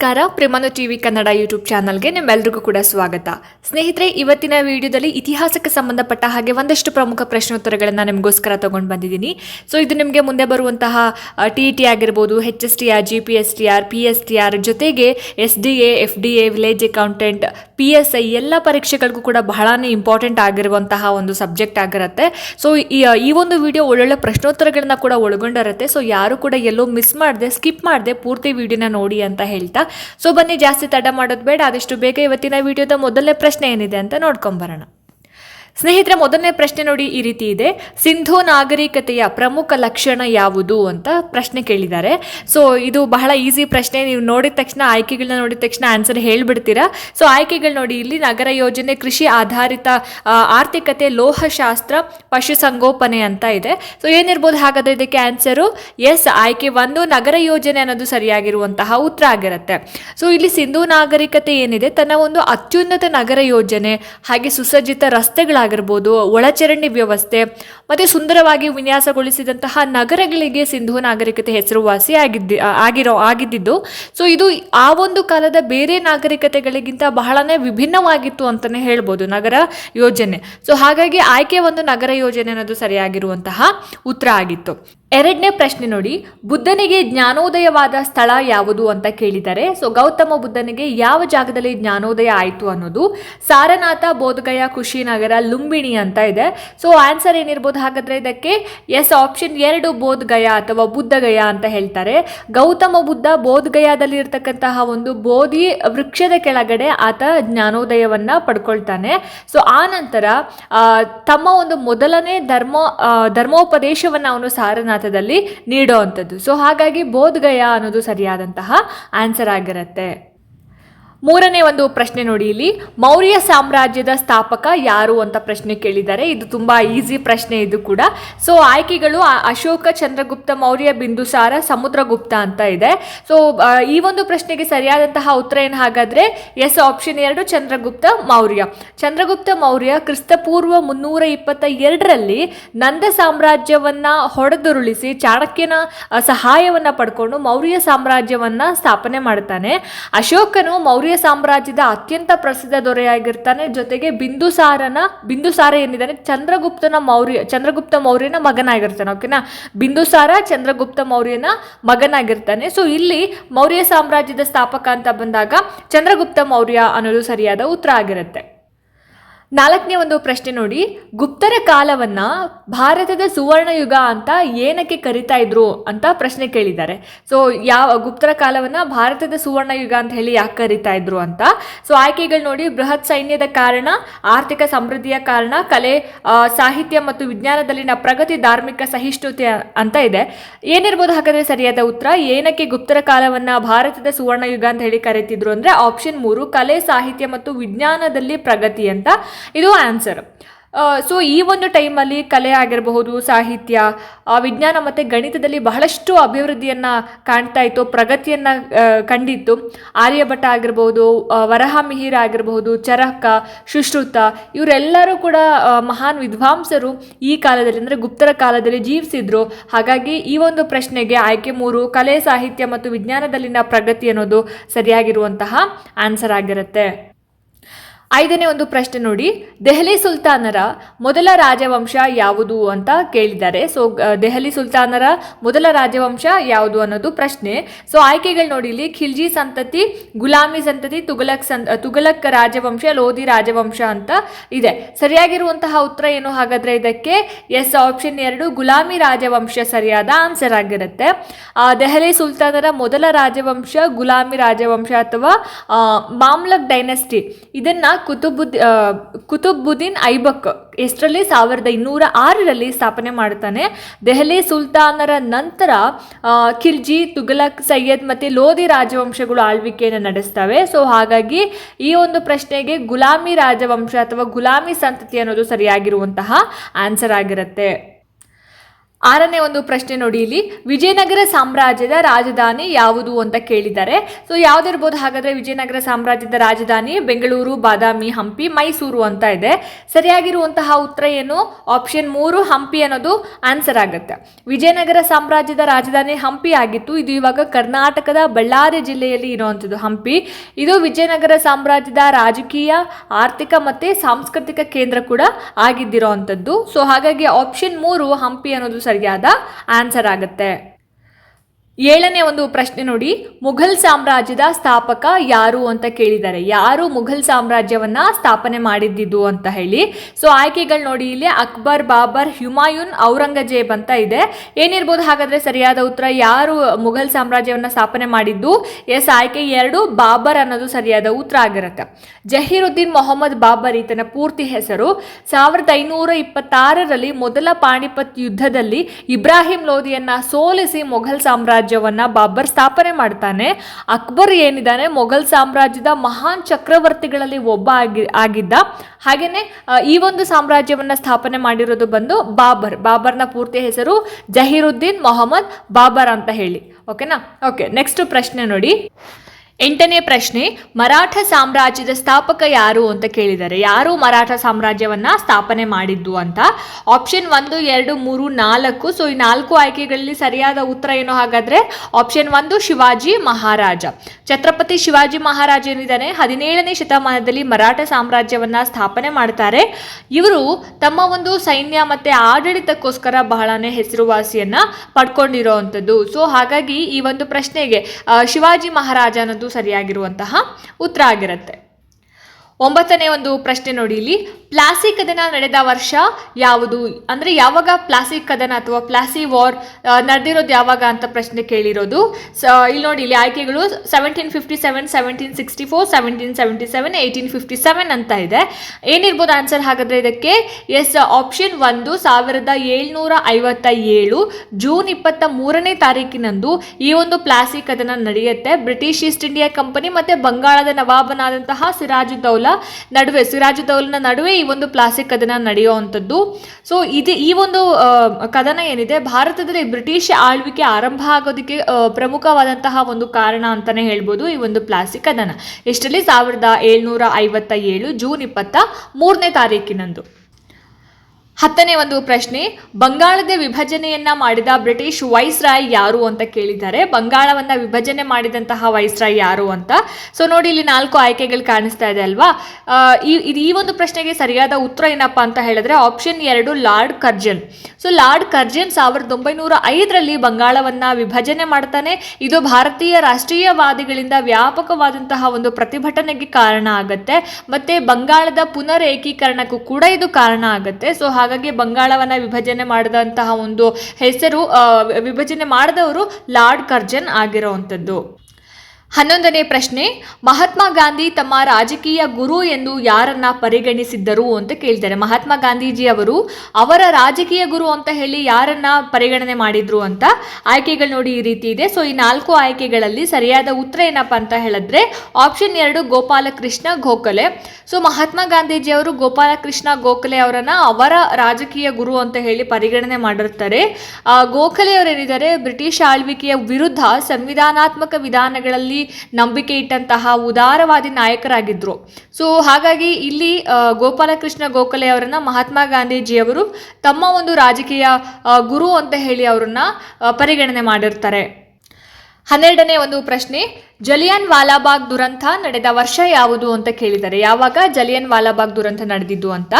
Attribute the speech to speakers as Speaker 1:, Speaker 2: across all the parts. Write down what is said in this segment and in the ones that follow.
Speaker 1: ನಮಸ್ಕಾರ. ಪ್ರೇಮನು TV Kannada YouTube ಚಾನಲ್ಗೆ ನಿಮ್ಮೆಲ್ಲರಿಗೂ ಕೂಡ ಸ್ವಾಗತ. ಸ್ನೇಹಿತರೆ, ಇವತ್ತಿನ ವಿಡಿಯೋದಲ್ಲಿ ಇತಿಹಾಸಕ್ಕೆ ಸಂಬಂಧಪಟ್ಟ ಹಾಗೆ ಒಂದಷ್ಟು ಪ್ರಮುಖ ಪ್ರಶ್ನೋತ್ತರಗಳನ್ನು ನಿಮಗೋಸ್ಕರ ತಗೊಂಡು ಬಂದಿದ್ದೀನಿ. ಸೊ ಇದು ನಿಮಗೆ ಮುಂದೆ ಬರುವಂತಹ ಟಿ ಇ ಟಿ ಆಗಿರ್ಬೋದು H S T R G P S T R P S T R ಜೊತೆಗೆ S D A F D A village accountant P S I ಎಲ್ಲ ಪರೀಕ್ಷೆಗಳಿಗೂ ಕೂಡ ಬಹಳನೇ ಇಂಪಾರ್ಟೆಂಟ್ ಆಗಿರುವಂತಹ ಒಂದು ಸಬ್ಜೆಕ್ಟ್ ಆಗಿರುತ್ತೆ. ಸೊ ಈ ಈ ಒಂದು ವಿಡಿಯೋ ಒಳ್ಳೊಳ್ಳೆ ಪ್ರಶ್ನೋತ್ತರಗಳನ್ನ ಕೂಡ ಒಳಗೊಂಡಿರುತ್ತೆ. ಸೊ ಯಾರು ಕೂಡ ಎಲ್ಲೋ ಮಿಸ್ ಮಾಡದೆ ಸ್ಕಿಪ್ ಮಾಡದೆ ಪೂರ್ತಿ ವಿಡಿಯೋನ ನೋಡಿ ಅಂತ ಹೇಳ್ತಾ. ಸೊ ಬನ್ನಿ ಜಾಸ್ತಿ ತಡ ಮಾಡೋದು ಬೇಡ, ಆದಷ್ಟು ಬೇಗ ಇವತ್ತಿನ ವಿಡಿಯೋದ ಮೊದಲನೇ ಪ್ರಶ್ನೆ ಏನಿದೆ ಅಂತ ನೋಡ್ಕೊಂಬರೋಣ ಸ್ನೇಹಿತರೆ, ಮೊದಲನೇ ಪ್ರಶ್ನೆ ನೋಡಿ ಈ ರೀತಿ ಇದೆ. ಸಿಂಧು ನಾಗರಿಕತೆಯ ಪ್ರಮುಖ ಲಕ್ಷಣ ಯಾವುದು ಅಂತ ಪ್ರಶ್ನೆ ಕೇಳಿದ್ದಾರೆ. ಸೊ ಇದು ಬಹಳ ಈಸಿ ಪ್ರಶ್ನೆ. ನೀವು ನೋಡಿದ ತಕ್ಷಣ ಆಯ್ಕೆಗಳನ್ನ ನೋಡಿದ ತಕ್ಷಣ ಆನ್ಸರ್ ಹೇಳ್ಬಿಡ್ತೀರಾ? ಸೊ ಆಯ್ಕೆಗಳು ನೋಡಿ, ಇಲ್ಲಿ ನಗರ ಯೋಜನೆ, ಕೃಷಿ ಆಧಾರಿತ ಆರ್ಥಿಕತೆ, ಲೋಹಶಾಸ್ತ್ರ ಪಶುಸಂಗೋಪನೆ ಅಂತ ಇದೆ. ಸೊ ಏನಿರ್ಬೋದು? ಹಾಗಾದ್ರೆ ಇದಕ್ಕೆ ಆನ್ಸರು ಎಸ್ ಆಯ್ಕೆ ಒಂದು, ನಗರ ಯೋಜನೆ ಅನ್ನೋದು ಸರಿಯಾಗಿರುವಂತಹ ಉತ್ತರ ಆಗಿರುತ್ತೆ. ಸೊ ಇಲ್ಲಿ ಸಿಂಧು ನಾಗರಿಕತೆ ಏನಿದೆ? ತನ್ನ ಒಂದು ಅತ್ಯುನ್ನತ ನಗರ ಯೋಜನೆ, ಹಾಗೆ ಸುಸಜ್ಜಿತ ರಸ್ತೆಗಳಾಗಿರ್ಬೋದು ಒಳಚರಂಡಿ ವ್ಯವಸ್ಥೆ, ಮತ್ತೆ ಸುಂದರವಾಗಿ ವಿನ್ಯಾಸಗೊಳಿಸಿದಂತಹ ನಗರಗಳಿಗೆ ಸಿಂಧು ನಾಗರಿಕತೆ ಹೆಸರುವಾಸಿ ಆಗಿದ್ದ ಆಗಿರೋ, ಆಗಿದ್ದಿದ್ದು. ಸೊ ಇದು ಆ ಒಂದು ಕಾಲದ ಬೇರೆ ನಾಗರಿಕತೆಗಳಿಗಿಂತ ಬಹಳನೇ ವಿಭಿನ್ನವಾಗಿತ್ತು ಅಂತಾನೆ ಹೇಳ್ಬೋದು ನಗರ ಯೋಜನೆ. ಸೊ ಹಾಗಾಗಿ ಆಯ್ಕೆ ಒಂದು ನಗರ ಯೋಜನೆ ಅನ್ನೋದು ಸರಿಯಾಗಿರುವಂತಹ ಉತ್ತರ ಆಗಿತ್ತು. ಎರಡನೇ ಪ್ರಶ್ನೆ ನೋಡಿ. ಬುದ್ಧನಿಗೆ ಜ್ಞಾನೋದಯವಾದ ಸ್ಥಳ ಯಾವುದು ಅಂತ ಕೇಳಿದ್ದಾರೆ ಸೊ ಗೌತಮ ಬುದ್ಧನಿಗೆ ಯಾವ ಜಾಗದಲ್ಲಿ ಜ್ಞಾನೋದಯ ಆಯಿತು ಅನ್ನೋದು. ಸಾರನಾಥ, ಬೋಧಗಯ, ಕುಶಿನಗರ, ಲುಂಬಿಣಿ ಅಂತ ಇದೆ. ಸೊ ಆನ್ಸರ್ ಏನಿರ್ಬೋದು ಹಾಗಾದರೆ ಇದಕ್ಕೆ? ಎಸ್, ಆಪ್ಷನ್ ಎರಡು ಬೋಧಗಯ ಅಥವಾ ಬುದ್ಧಗಯ ಅಂತ ಹೇಳ್ತಾರೆ. ಗೌತಮ ಬುದ್ಧ ಬೋಧಗಯಾದಲ್ಲಿ ಇರತಕ್ಕಂತಹ ಒಂದು ಬೋಧಿ ವೃಕ್ಷದ ಕೆಳಗಡೆ ಆತ ಜ್ಞಾನೋದಯವನ್ನು ಪಡ್ಕೊಳ್ತಾನೆ. ಸೊ ಆ ನಂತರ ತಮ್ಮ ಒಂದು ಮೊದಲನೇ ಧರ್ಮ ಧರ್ಮೋಪದೇಶವನ್ನು ಅವನು ಅವನು ಸಾರನಾಥದಲ್ಲಿ ನೀಡೋ ಅಂಥದ್ದು. ಸೊ ಹಾಗಾಗಿ ಬೋಧಗಯ ಅನ್ನೋದು ಸರಿಯಾದಂತಹ ಆನ್ಸರ್ ಆಗಿರುತ್ತೆ. ಮೂರನೇ ಒಂದು ಪ್ರಶ್ನೆ ನೋಡಿ ಇಲ್ಲಿ. ಮೌರ್ಯ ಸಾಮ್ರಾಜ್ಯದ ಸ್ಥಾಪಕ ಯಾರು ಅಂತ ಪ್ರಶ್ನೆ ಕೇಳಿದ್ದಾರೆ. ಇದು ತುಂಬ ಈಸಿ ಪ್ರಶ್ನೆ ಇದು ಕೂಡ. ಸೊ ಆಯ್ಕೆಗಳು ಅಶೋಕ, ಚಂದ್ರಗುಪ್ತ, ಮೌರ್ಯ, ಬಿಂದುಸಾರ, ಸಮುದ್ರಗುಪ್ತ ಅಂತ ಇದೆ. ಸೊ ಈ ಒಂದು ಪ್ರಶ್ನೆಗೆ ಸರಿಯಾದಂತಹ ಉತ್ತರ ಏನು ಹಾಗಾದ್ರೆ ಎಸ್ ಆಪ್ಷನ್ ಎರಡು, ಚಂದ್ರಗುಪ್ತ, ಮೌರ್ಯ. ಚಂದ್ರಗುಪ್ತ, ಮೌರ್ಯ ಕ್ರಿಸ್ತಪೂರ್ವ ಮುನ್ನೂರ ಇಪ್ಪತ್ತ ಎರಡರಲ್ಲಿ ನಂದ ಸಾಮ್ರಾಜ್ಯವನ್ನ ಹೊಡೆದುರುಳಿಸಿ ಚಾಣಕ್ಯನ ಸಹಾಯವನ್ನು ಪಡ್ಕೊಂಡು ಮೌರ್ಯ ಸಾಮ್ರಾಜ್ಯವನ್ನ ಸ್ಥಾಪನೆ ಮಾಡ್ತಾನೆ. ಅಶೋಕನು ಮೌರ್ಯ ಸಾಮ್ರಾಜ್ಯದ ಅತ್ಯಂತ ಪ್ರಸಿದ್ಧ ದೊರೆಯಾಗಿರ್ತಾನೆ. ಜೊತೆಗೆ ಬಿಂದುಸಾರನ ಬಿಂದುಸಾರ ಏನಿದ್ದಾನೆ? ಚಂದ್ರಗುಪ್ತನ ಮೌರ್ಯ, ಚಂದ್ರಗುಪ್ತ ಮೌರ್ಯನ ಮಗನಾಗಿರ್ತಾನೆ ಓಕೆನಾ ಬಿಂದುಸಾರ ಚಂದ್ರಗುಪ್ತ ಮೌರ್ಯನ ಮಗನಾಗಿರ್ತಾನೆ. ಸೊ ಇಲ್ಲಿ ಮೌರ್ಯ ಸಾಮ್ರಾಜ್ಯದ ಸ್ಥಾಪಕ ಅಂತ ಬಂದಾಗ ಚಂದ್ರಗುಪ್ತ ಮೌರ್ಯ ಅನ್ನೋದು ಸರಿಯಾದ ಉತ್ತರ ಆಗಿರುತ್ತೆ. ನಾಲ್ಕನೇ ಒಂದು ಪ್ರಶ್ನೆ ನೋಡಿ. ಗುಪ್ತರ ಕಾಲವನ್ನ ಭಾರತದ ಸುವರ್ಣಯುಗ ಅಂತ ಏನಕ್ಕೆ ಕರಿತಾ ಇದ್ರು ಅಂತ ಪ್ರಶ್ನೆ ಕೇಳಿದ್ದಾರೆ. ಸೊ ಯಾವ ಗುಪ್ತರ ಕಾಲವನ್ನ ಭಾರತದ ಸುವರ್ಣಯುಗ ಅಂತ ಹೇಳಿ ಯಾಕೆ ಕರಿತಾ ಇದ್ರು ಅಂತ. ಸೊ ಆಯ್ಕೆಗಳು ನೋಡಿ. ಬೃಹತ್ ಸೈನ್ಯದ ಕಾರಣ, ಆರ್ಥಿಕ ಸಮೃದ್ಧಿಯ ಕಾರಣ, ಕಲೆ ಸಾಹಿತ್ಯ ಮತ್ತು ವಿಜ್ಞಾನದಲ್ಲಿನ ಪ್ರಗತಿ, ಧಾರ್ಮಿಕ ಸಹಿಷ್ಣುತೆ ಅಂತ ಇದೆ. ಏನಿರ್ಬೋದು ಹಾಗಾದ್ರೆ ಸರಿಯಾದ ಉತ್ತರ? ಏನಕ್ಕೆ ಗುಪ್ತರ ಕಾಲವನ್ನ ಭಾರತದ ಸುವರ್ಣಯುಗ ಅಂತ ಹೇಳಿ ಕರೀತಿದ್ರು ಅಂದ್ರೆ ಆಪ್ಷನ್ ಮೂರು, ಕಲೆ, ಸಾಹಿತ್ಯ ಮತ್ತು ವಿಜ್ಞಾನದಲ್ಲಿ ಪ್ರಗತಿ ಅಂತ. ಇದು ಆನ್ಸರ್ ಸೊ ಈ ಒಂದು ಟೈಮಲ್ಲಿ ಕಲೆ ಆಗಿರಬಹುದು, ಸಾಹಿತ್ಯ ವಿಜ್ಞಾನ ಮತ್ತು ಗಣಿತದಲ್ಲಿ ಬಹಳಷ್ಟು ಅಭಿವೃದ್ಧಿಯನ್ನು ಕಾಣ್ತಾ ಇತ್ತು, ಪ್ರಗತಿಯನ್ನು ಕಂಡಿತ್ತು. ಆರ್ಯಭಟ ಆಗಿರ್ಬೋದು ವರಹ ಮಿಹಿರ ಆಗಿರಬಹುದು, ಚರಕ, ಸುಶ್ರುತ, ಇವರೆಲ್ಲರೂ ಕೂಡ ಮಹಾನ್ ವಿದ್ವಾಂಸರು ಈ ಕಾಲದಲ್ಲಿ, ಅಂದರೆ ಗುಪ್ತರ ಕಾಲದಲ್ಲಿ ಜೀವಿಸಿದ್ರು. ಹಾಗಾಗಿ ಈ ಒಂದು ಪ್ರಶ್ನೆಗೆ ಆಯ್ಕೆ ಮೂರು, ಕಲೆ, ಸಾಹಿತ್ಯ ಮತ್ತು ವಿಜ್ಞಾನದಲ್ಲಿನ ಪ್ರಗತಿ ಅನ್ನೋದು ಸರಿಯಾಗಿರುವಂತಹ ಆನ್ಸರ್ ಆಗಿರುತ್ತೆ. ಐದನೇ ಒಂದು ಪ್ರಶ್ನೆ ನೋಡಿ. ದೆಹಲಿ ಸುಲ್ತಾನರ ಮೊದಲ ರಾಜವಂಶ ಯಾವುದು ಅಂತ ಕೇಳಿದ್ದಾರೆ. ಸೊ ದೆಹಲಿ ಸುಲ್ತಾನರ ಮೊದಲ ರಾಜವಂಶ ಯಾವುದು ಅನ್ನೋದು ಪ್ರಶ್ನೆ. ಸೊ ಆಯ್ಕೆಗಳು ನೋಡಿ ಇಲ್ಲಿ. ಖಿಲ್ಜಿ ಸಂತತಿ, ಗುಲಾಮಿ ಸಂತತಿ ತುಗಲಕ್ ಸಂ ತುಗಲಕ್ ರಾಜವಂಶ, ಲೋಧಿ ರಾಜವಂಶ ಅಂತ ಇದೆ. ಸರಿಯಾಗಿರುವಂತಹ ಉತ್ತರ ಏನು ಹಾಗಾದ್ರೆ ಇದಕ್ಕೆ? ಎಸ್ ಆಪ್ಷನ್ ಎರಡು, ಗುಲಾಮಿ ರಾಜವಂಶ ಸರಿಯಾದ ಆನ್ಸರ್ ಆಗಿರುತ್ತೆ. ದೆಹಲಿ ಸುಲ್ತಾನರ ಮೊದಲ ರಾಜವಂಶ ಗುಲಾಮಿ ರಾಜವಂಶ ಅಥವಾ ಮಾಮ್ಲಕ್ ಡೈನೆಸ್ಟಿ ಇದನ್ನ ಕುತುಬುದ್ ಕುತುಬುದ್ದೀನ್ ಐಬಕ್ ಎಷ್ಟರಲ್ಲಿ ಸಾವಿರದ ಇನ್ನೂರ ಆರರಲ್ಲಿ ಸ್ಥಾಪನೆ ಮಾಡ್ತಾನೆ ದೆಹಲಿ ಸುಲ್ತಾನರ ನಂತರ ಖಿಲ್ಜಿ ತುಗಲಕ್ ಸೈಯದ್ ಮತ್ತು ಲೋಧಿ ರಾಜವಂಶಗಳು ಆಳ್ವಿಕೆಯನ್ನು ನಡೆಸ್ತವೆ ಸೊ, ಹಾಗಾಗಿ ಈ ಒಂದು ಪ್ರಶ್ನೆಗೆ ಗುಲಾಮಿ ರಾಜವಂಶ ಅಥವಾ ಗುಲಾಮಿ ಸಂತತಿ ಅನ್ನೋದು ಸರಿಯಾಗಿರುವಂತಹ ಆನ್ಸರ್ ಆಗಿರುತ್ತೆ. ಆರನೇ ಒಂದು ಪ್ರಶ್ನೆ ನೋಡಿ ಇಲ್ಲಿ. ವಿಜಯನಗರ ಸಾಮ್ರಾಜ್ಯದ ರಾಜಧಾನಿ ಯಾವುದು ಅಂತ ಕೇಳಿದ್ದಾರೆ. ಸೊ ಯಾವ್ದಿರ್ಬೋದು? ಹಾಗಾದ್ರೆ ವಿಜಯನಗರ ಸಾಮ್ರಾಜ್ಯದ ರಾಜಧಾನಿ ಬೆಂಗಳೂರು, ಬಾದಾಮಿ, ಹಂಪಿ, ಮೈಸೂರು ಅಂತ ಇದೆ. ಸರಿಯಾಗಿರುವಂತಹ ಉತ್ತರ ಏನು? ಆಪ್ಷನ್ ಮೂರು, ಹಂಪಿ ಅನ್ನೋದು ಆನ್ಸರ್ ಆಗುತ್ತೆ. ವಿಜಯನಗರ ಸಾಮ್ರಾಜ್ಯದ ರಾಜಧಾನಿ ಹಂಪಿ ಆಗಿತ್ತು. ಇದು ಇವಾಗ ಕರ್ನಾಟಕದ ಬಳ್ಳಾರಿ ಜಿಲ್ಲೆಯಲ್ಲಿ ಇರುವಂಥದ್ದು ಹಂಪಿ. ಇದು ವಿಜಯನಗರ ಸಾಮ್ರಾಜ್ಯದ ರಾಜಕೀಯ, ಆರ್ಥಿಕ ಮತ್ತೆ ಸಾಂಸ್ಕೃತಿಕ ಕೇಂದ್ರ ಕೂಡ ಆಗಿದ್ದಿರೋವಂಥದ್ದು. ಸೊ ಹಾಗಾಗಿ ಆಪ್ಷನ್ ಮೂರು, ಹಂಪಿ ಅನ್ನೋದು ಸರಿಯಾದ ಆನ್ಸರ್ ಆಗುತ್ತೆ. ಏಳನೇ ಒಂದು ಪ್ರಶ್ನೆ ನೋಡಿ. ಮುಘಲ್ ಸಾಮ್ರಾಜ್ಯದ ಸ್ಥಾಪಕ ಯಾರು ಅಂತ ಕೇಳಿದ್ದಾರೆ ಯಾರು ಮುಘಲ್ ಸಾಮ್ರಾಜ್ಯವನ್ನ ಸ್ಥಾಪನೆ ಮಾಡಿದ್ದಿದ್ದು ಅಂತ ಹೇಳಿ. ಸೊ ಆಯ್ಕೆಗಳು ನೋಡಿ, ಇಲ್ಲಿ ಅಕ್ಬರ್, ಬಾಬರ್, ಹುಮಾಯೂನ್, ಔರಂಗಜೇಬ್ ಅಂತ ಇದೆ. ಏನಿರ್ಬೋದು ಹಾಗಾದ್ರೆ ಸರಿಯಾದ ಉತ್ತರ, ಯಾರು ಮುಘಲ್ ಸಾಮ್ರಾಜ್ಯವನ್ನ ಸ್ಥಾಪನೆ ಮಾಡಿದ್ದು? ಎಸ್, ಆಯ್ಕೆ ಎರಡು, ಬಾಬರ್ ಅನ್ನೋದು ಸರಿಯಾದ ಉತ್ತರ ಆಗಿರುತ್ತೆ. ಜಹೀರುದ್ದೀನ್ ಮೊಹಮ್ಮದ್ ಬಾಬರ್ ಈತನ ಪೂರ್ತಿ ಹೆಸರು. ಸಾವಿರದ ಐನೂರ ಇಪ್ಪತ್ತಾರರಲ್ಲಿ ಮೊದಲ ಪಾಣಿಪತ್ ಯುದ್ಧದಲ್ಲಿ ಇಬ್ರಾಹಿಂ ಲೋಧಿಯನ್ನ ಸೋಲಿಸಿ ಮೊಘಲ್ ಸಾಮ್ರಾಜ್ಯವನ್ನ ಬಾಬರ್ ಸ್ಥಾಪನೆ ಮಾಡ್ತಾನೆ. ಅಕ್ಬರ್ ಏನಿದ್ದಾನೆ? ಮೊಘಲ್ ಸಾಮ್ರಾಜ್ಯದ ಮಹಾನ್ ಚಕ್ರವರ್ತಿಗಳಲ್ಲಿ ಒಬ್ಬ ಆಗಿ, ಆಗಿದ್ದ. ಹಾಗೇನೆ ಈ ಒಂದು ಸಾಮ್ರಾಜ್ಯವನ್ನ ಸ್ಥಾಪನೆ ಮಾಡಿರೋದು ಬಂದು ಬಾಬರ್. ಬಾಬರ್ನ ಪೂರ್ತಿ ಹೆಸರು ಜಹೀರುದ್ದೀನ್ ಮೊಹಮ್ಮದ್ ಬಾಬರ್ ಅಂತ ಹೇಳಿ. ಓಕೆನಾ? ಓಕೆ ನೆಕ್ಸ್ಟ್ ಪ್ರಶ್ನೆ ನೋಡಿ. ಎಂಟನೇ ಪ್ರಶ್ನೆ, ಮರಾಠ ಸಾಮ್ರಾಜ್ಯದ ಸ್ಥಾಪಕ ಯಾರು ಅಂತ ಕೇಳಿದ್ದಾರೆ. ಯಾರು ಮರಾಠ ಸಾಮ್ರಾಜ್ಯವನ್ನ ಸ್ಥಾಪನೆ ಮಾಡಿದ್ದು ಅಂತ? ಆಪ್ಷನ್ ಒಂದು, ಎರಡು, ಮೂರು, ನಾಲ್ಕು. ಸೊ ಈ ನಾಲ್ಕು ಆಯ್ಕೆಗಳಲ್ಲಿ ಸರಿಯಾದ ಉತ್ತರ ಏನು ಹಾಗಾದ್ರೆ? ಆಪ್ಷನ್ ಒಂದು, ಶಿವಾಜಿ ಮಹಾರಾಜ. ಛತ್ರಪತಿ ಶಿವಾಜಿ ಮಹಾರಾಜ ಏನಿದ್ದಾನೆ? ಹದಿನೇಳನೇ ಶತಮಾನದಲ್ಲಿ ಮರಾಠ ಸಾಮ್ರಾಜ್ಯವನ್ನ ಸ್ಥಾಪನೆ ಮಾಡ್ತಾರೆ. ಇವರು ತಮ್ಮ ಒಂದು ಸೈನ್ಯ ಮತ್ತೆ ಆಡಳಿತಕ್ಕೋಸ್ಕರ ಬಹಳನೇ ಹೆಸರುವಾಸಿಯನ್ನ ಪಡ್ಕೊಂಡಿರೋವಂಥದ್ದು ಸೊ ಹಾಗಾಗಿ ಈ ಒಂದು ಪ್ರಶ್ನೆಗೆ ಶಿವಾಜಿ ಮಹಾರಾಜ ಅನ್ನೋದು ಸರಿಯಾಗಿರುವಂತಹ ಉತ್ತರ ಆಗಿರುತ್ತೆ. ಒಂಬತ್ತನೇ ಒಂದು ಪ್ರಶ್ನೆ ನೋಡಿ ಇಲ್ಲಿ. ಪ್ಲಾಸಿ ಕದನ ನಡೆದ ವರ್ಷ ಯಾವುದು? ಅಂದರೆ ಯಾವಾಗ ಪ್ಲಾಸಿ ಕದನ ಅಥವಾ ಪ್ಲಾಸಿ ವಾರ್ ನಡೆದಿರೋದು ಯಾವಾಗ ಅಂತ ಪ್ರಶ್ನೆ ಕೇಳಿರೋದು. ಸೊ, ಇಲ್ಲಿ ನೋಡಿ ಇಲ್ಲಿ ಆಯ್ಕೆಗಳು seventeen fifty seven seventeen sixty four seventeen seventy seven eighteen fifty seven ಅಂತ ಇದೆ. ಏನಿರ್ಬೋದು ಆನ್ಸರ್ ಹಾಗಾದರೆ ಇದಕ್ಕೆ? ಎಸ್ ಆಪ್ಷನ್ ಒಂದು, ಸಾವಿರದ ಏಳ್ನೂರ ಐವತ್ತ ಏಳು ಜೂನ್ ಇಪ್ಪತ್ತ ಮೂರನೇ ತಾರೀಕಿನಂದು ಈ ಒಂದು ಪ್ಲಾಸಿ ಕದನ ನಡೆಯುತ್ತೆ. ಬ್ರಿಟಿಷ್ ಈಸ್ಟ್ ಇಂಡಿಯಾ ಕಂಪನಿ ಮತ್ತು ಬಂಗಾಳದ ನವಾಬನಾದಂತಹ ಸಿರಾಜುದ್ದೌಲಾ ನಡುವೆ ಸಿರಾಜುದ್ದೌಲನ ನಡುವೆ ಈ ಒಂದು ಪ್ಲಾಸ್ಟಿಕ್ ಕದನ ನಡೆಯುವಂಥದ್ದು ಸೊ ಇದು, ಈ ಒಂದು ಕದನ ಏನಿದೆ, ಭಾರತದಲ್ಲಿ ಬ್ರಿಟಿಷ್ ಆಳ್ವಿಕೆ ಆರಂಭ ಆಗೋದಕ್ಕೆ ಪ್ರಮುಖವಾದಂತಹ ಒಂದು ಕಾರಣ ಅಂತಾನೆ ಹೇಳ್ಬೋದು ಈ ಒಂದು ಪ್ಲಾಸ್ಟಿಕ್ ಕದನ. ಎಷ್ಟರಲ್ಲಿ? ಸಾವಿರದ ಏಳ್ನೂರ ಐವತ್ತ ಏಳು ಜೂನ್ ಇಪ್ಪತ್ತ ಮೂರನೇ ತಾರೀಕಿನಂದು. ಹತ್ತನೇ ಒಂದು ಪ್ರಶ್ನೆ, ಬಂಗಾಳದ ವಿಭಜನೆಯನ್ನ ಮಾಡಿದ ಬ್ರಿಟಿಷ್ ವೈಸ್ರಾಯ್ ಯಾರು ಅಂತ ಕೇಳಿದ್ದಾರೆ. ಬಂಗಾಳವನ್ನ ವಿಭಜನೆ ಮಾಡಿದಂತಹ ವೈಸ್ರಾಯ್ ಯಾರು ಅಂತ. ಸೊ ನೋಡಿ ಇಲ್ಲಿ ನಾಲ್ಕು ಆಯ್ಕೆಗಳು ಕಾಣಿಸ್ತಾ ಇದೆ ಅಲ್ವಾ? ಈ ಈ ಒಂದು ಪ್ರಶ್ನೆಗೆ ಸರಿಯಾದ ಉತ್ತರ ಏನಪ್ಪಾ ಅಂತ ಹೇಳಿದ್ರೆ ಆಪ್ಷನ್ ಎರಡು, Lord Curzon. So Lord Curzon ಸಾವಿರದ ಒಂಬೈನೂರ ಐದರಲ್ಲಿ ಬಂಗಾಳವನ್ನ ವಿಭಜನೆ ಮಾಡ್ತಾನೆ. ಇದು ಭಾರತೀಯ ರಾಷ್ಟ್ರೀಯವಾದಿಗಳಿಂದ ವ್ಯಾಪಕವಾದಂತಹ ಒಂದು ಪ್ರತಿಭಟನೆಗೆ ಕಾರಣ ಆಗತ್ತೆ. ಮತ್ತೆ ಬಂಗಾಳದ ಪುನರ್ ಏಕೀಕರಣಕ್ಕೂ ಕೂಡ ಇದು ಕಾರಣ ಆಗುತ್ತೆ. ಸೊ ಹಾಗಾಗಿ ಬಂಗಾಳವನ್ನ ವಿಭಜನೆ ಮಾಡಿದಂತಹ ಒಂದು ಹೆಸರು ವಿಭಜನೆ ಮಾಡಿದವರು ಲಾರ್ಡ್ ಕರ್ಜನ್ ಆಗಿರುವಂಥದ್ದು. ಹನ್ನೊಂದನೇ ಪ್ರಶ್ನೆ, ಮಹಾತ್ಮ ಗಾಂಧಿ ತಮ್ಮ ರಾಜಕೀಯ ಗುರು ಎಂದು ಯಾರನ್ನ ಪರಿಗಣಿಸಿದ್ದರು ಅಂತ ಕೇಳ್ತಾರೆ. ಮಹಾತ್ಮ ಗಾಂಧೀಜಿ ಅವರು ಅವರ ರಾಜಕೀಯ ಗುರು ಅಂತ ಹೇಳಿ ಯಾರನ್ನ ಪರಿಗಣನೆ ಮಾಡಿದ್ರು ಅಂತ ಆಯ್ಕೆಗಳು ನೋಡಿ ಈ ರೀತಿ ಇದೆ. ಸೊ, ಈ ನಾಲ್ಕು ಆಯ್ಕೆಗಳಲ್ಲಿ ಸರಿಯಾದ ಉತ್ತರ ಏನಪ್ಪ ಅಂತ ಹೇಳಿದ್ರೆ ಆಪ್ಷನ್ ಎರಡು ಗೋಪಾಲಕೃಷ್ಣ ಗೋಖಲೆ. ಸೊ, ಮಹಾತ್ಮ ಗಾಂಧೀಜಿ ಅವರು ಗೋಪಾಲಕೃಷ್ಣ ಗೋಖಲೆ ಅವರನ್ನ ಅವರ ರಾಜಕೀಯ ಗುರು ಅಂತ ಹೇಳಿ ಪರಿಗಣನೆ ಮಾಡಿರ್ತಾರೆ. ಗೋಖಲೆ ಅವರೇನಿದ್ದಾರೆ ಬ್ರಿಟಿಷ್ ಆಳ್ವಿಕೆಯ ವಿರುದ್ಧ ಸಂವಿಧಾನಾತ್ಮಕ ವಿಧಾನಗಳಲ್ಲಿ ನಂಬಿಕೆ ಇಟ್ಟಂತಹ ಉದಾರವಾದಿ ನಾಯಕರಾಗಿದ್ರು. ಸೊ ಹಾಗಾಗಿ ಇಲ್ಲಿ ಗೋಪಾಲಕೃಷ್ಣ ಗೋಖಲೆ ಅವರನ್ನ ಮಹಾತ್ಮ ಗಾಂಧೀಜಿಯವರು ತಮ್ಮ ಒಂದು ರಾಜಕೀಯ ಗುರು ಅಂತ ಹೇಳಿ ಅವರನ್ನ ಪರಿಗಣನೆ ಮಾಡಿರ್ತಾರೆ. ಹನ್ನೆರಡನೇ ಒಂದು ಪ್ರಶ್ನೆ ಜಲಿಯನ್ ವಾಲಾಬಾಗ್ ದುರಂತ ನಡೆದ ವರ್ಷ ಯಾವುದು ಅಂತ ಕೇಳಿದ್ದಾರೆ ಯಾವಾಗ ಜಲಿಯನ್ ವಾಲಾಬಾಗ್ ದುರಂತ ನಡೆದಿದ್ದು ಅಂತ?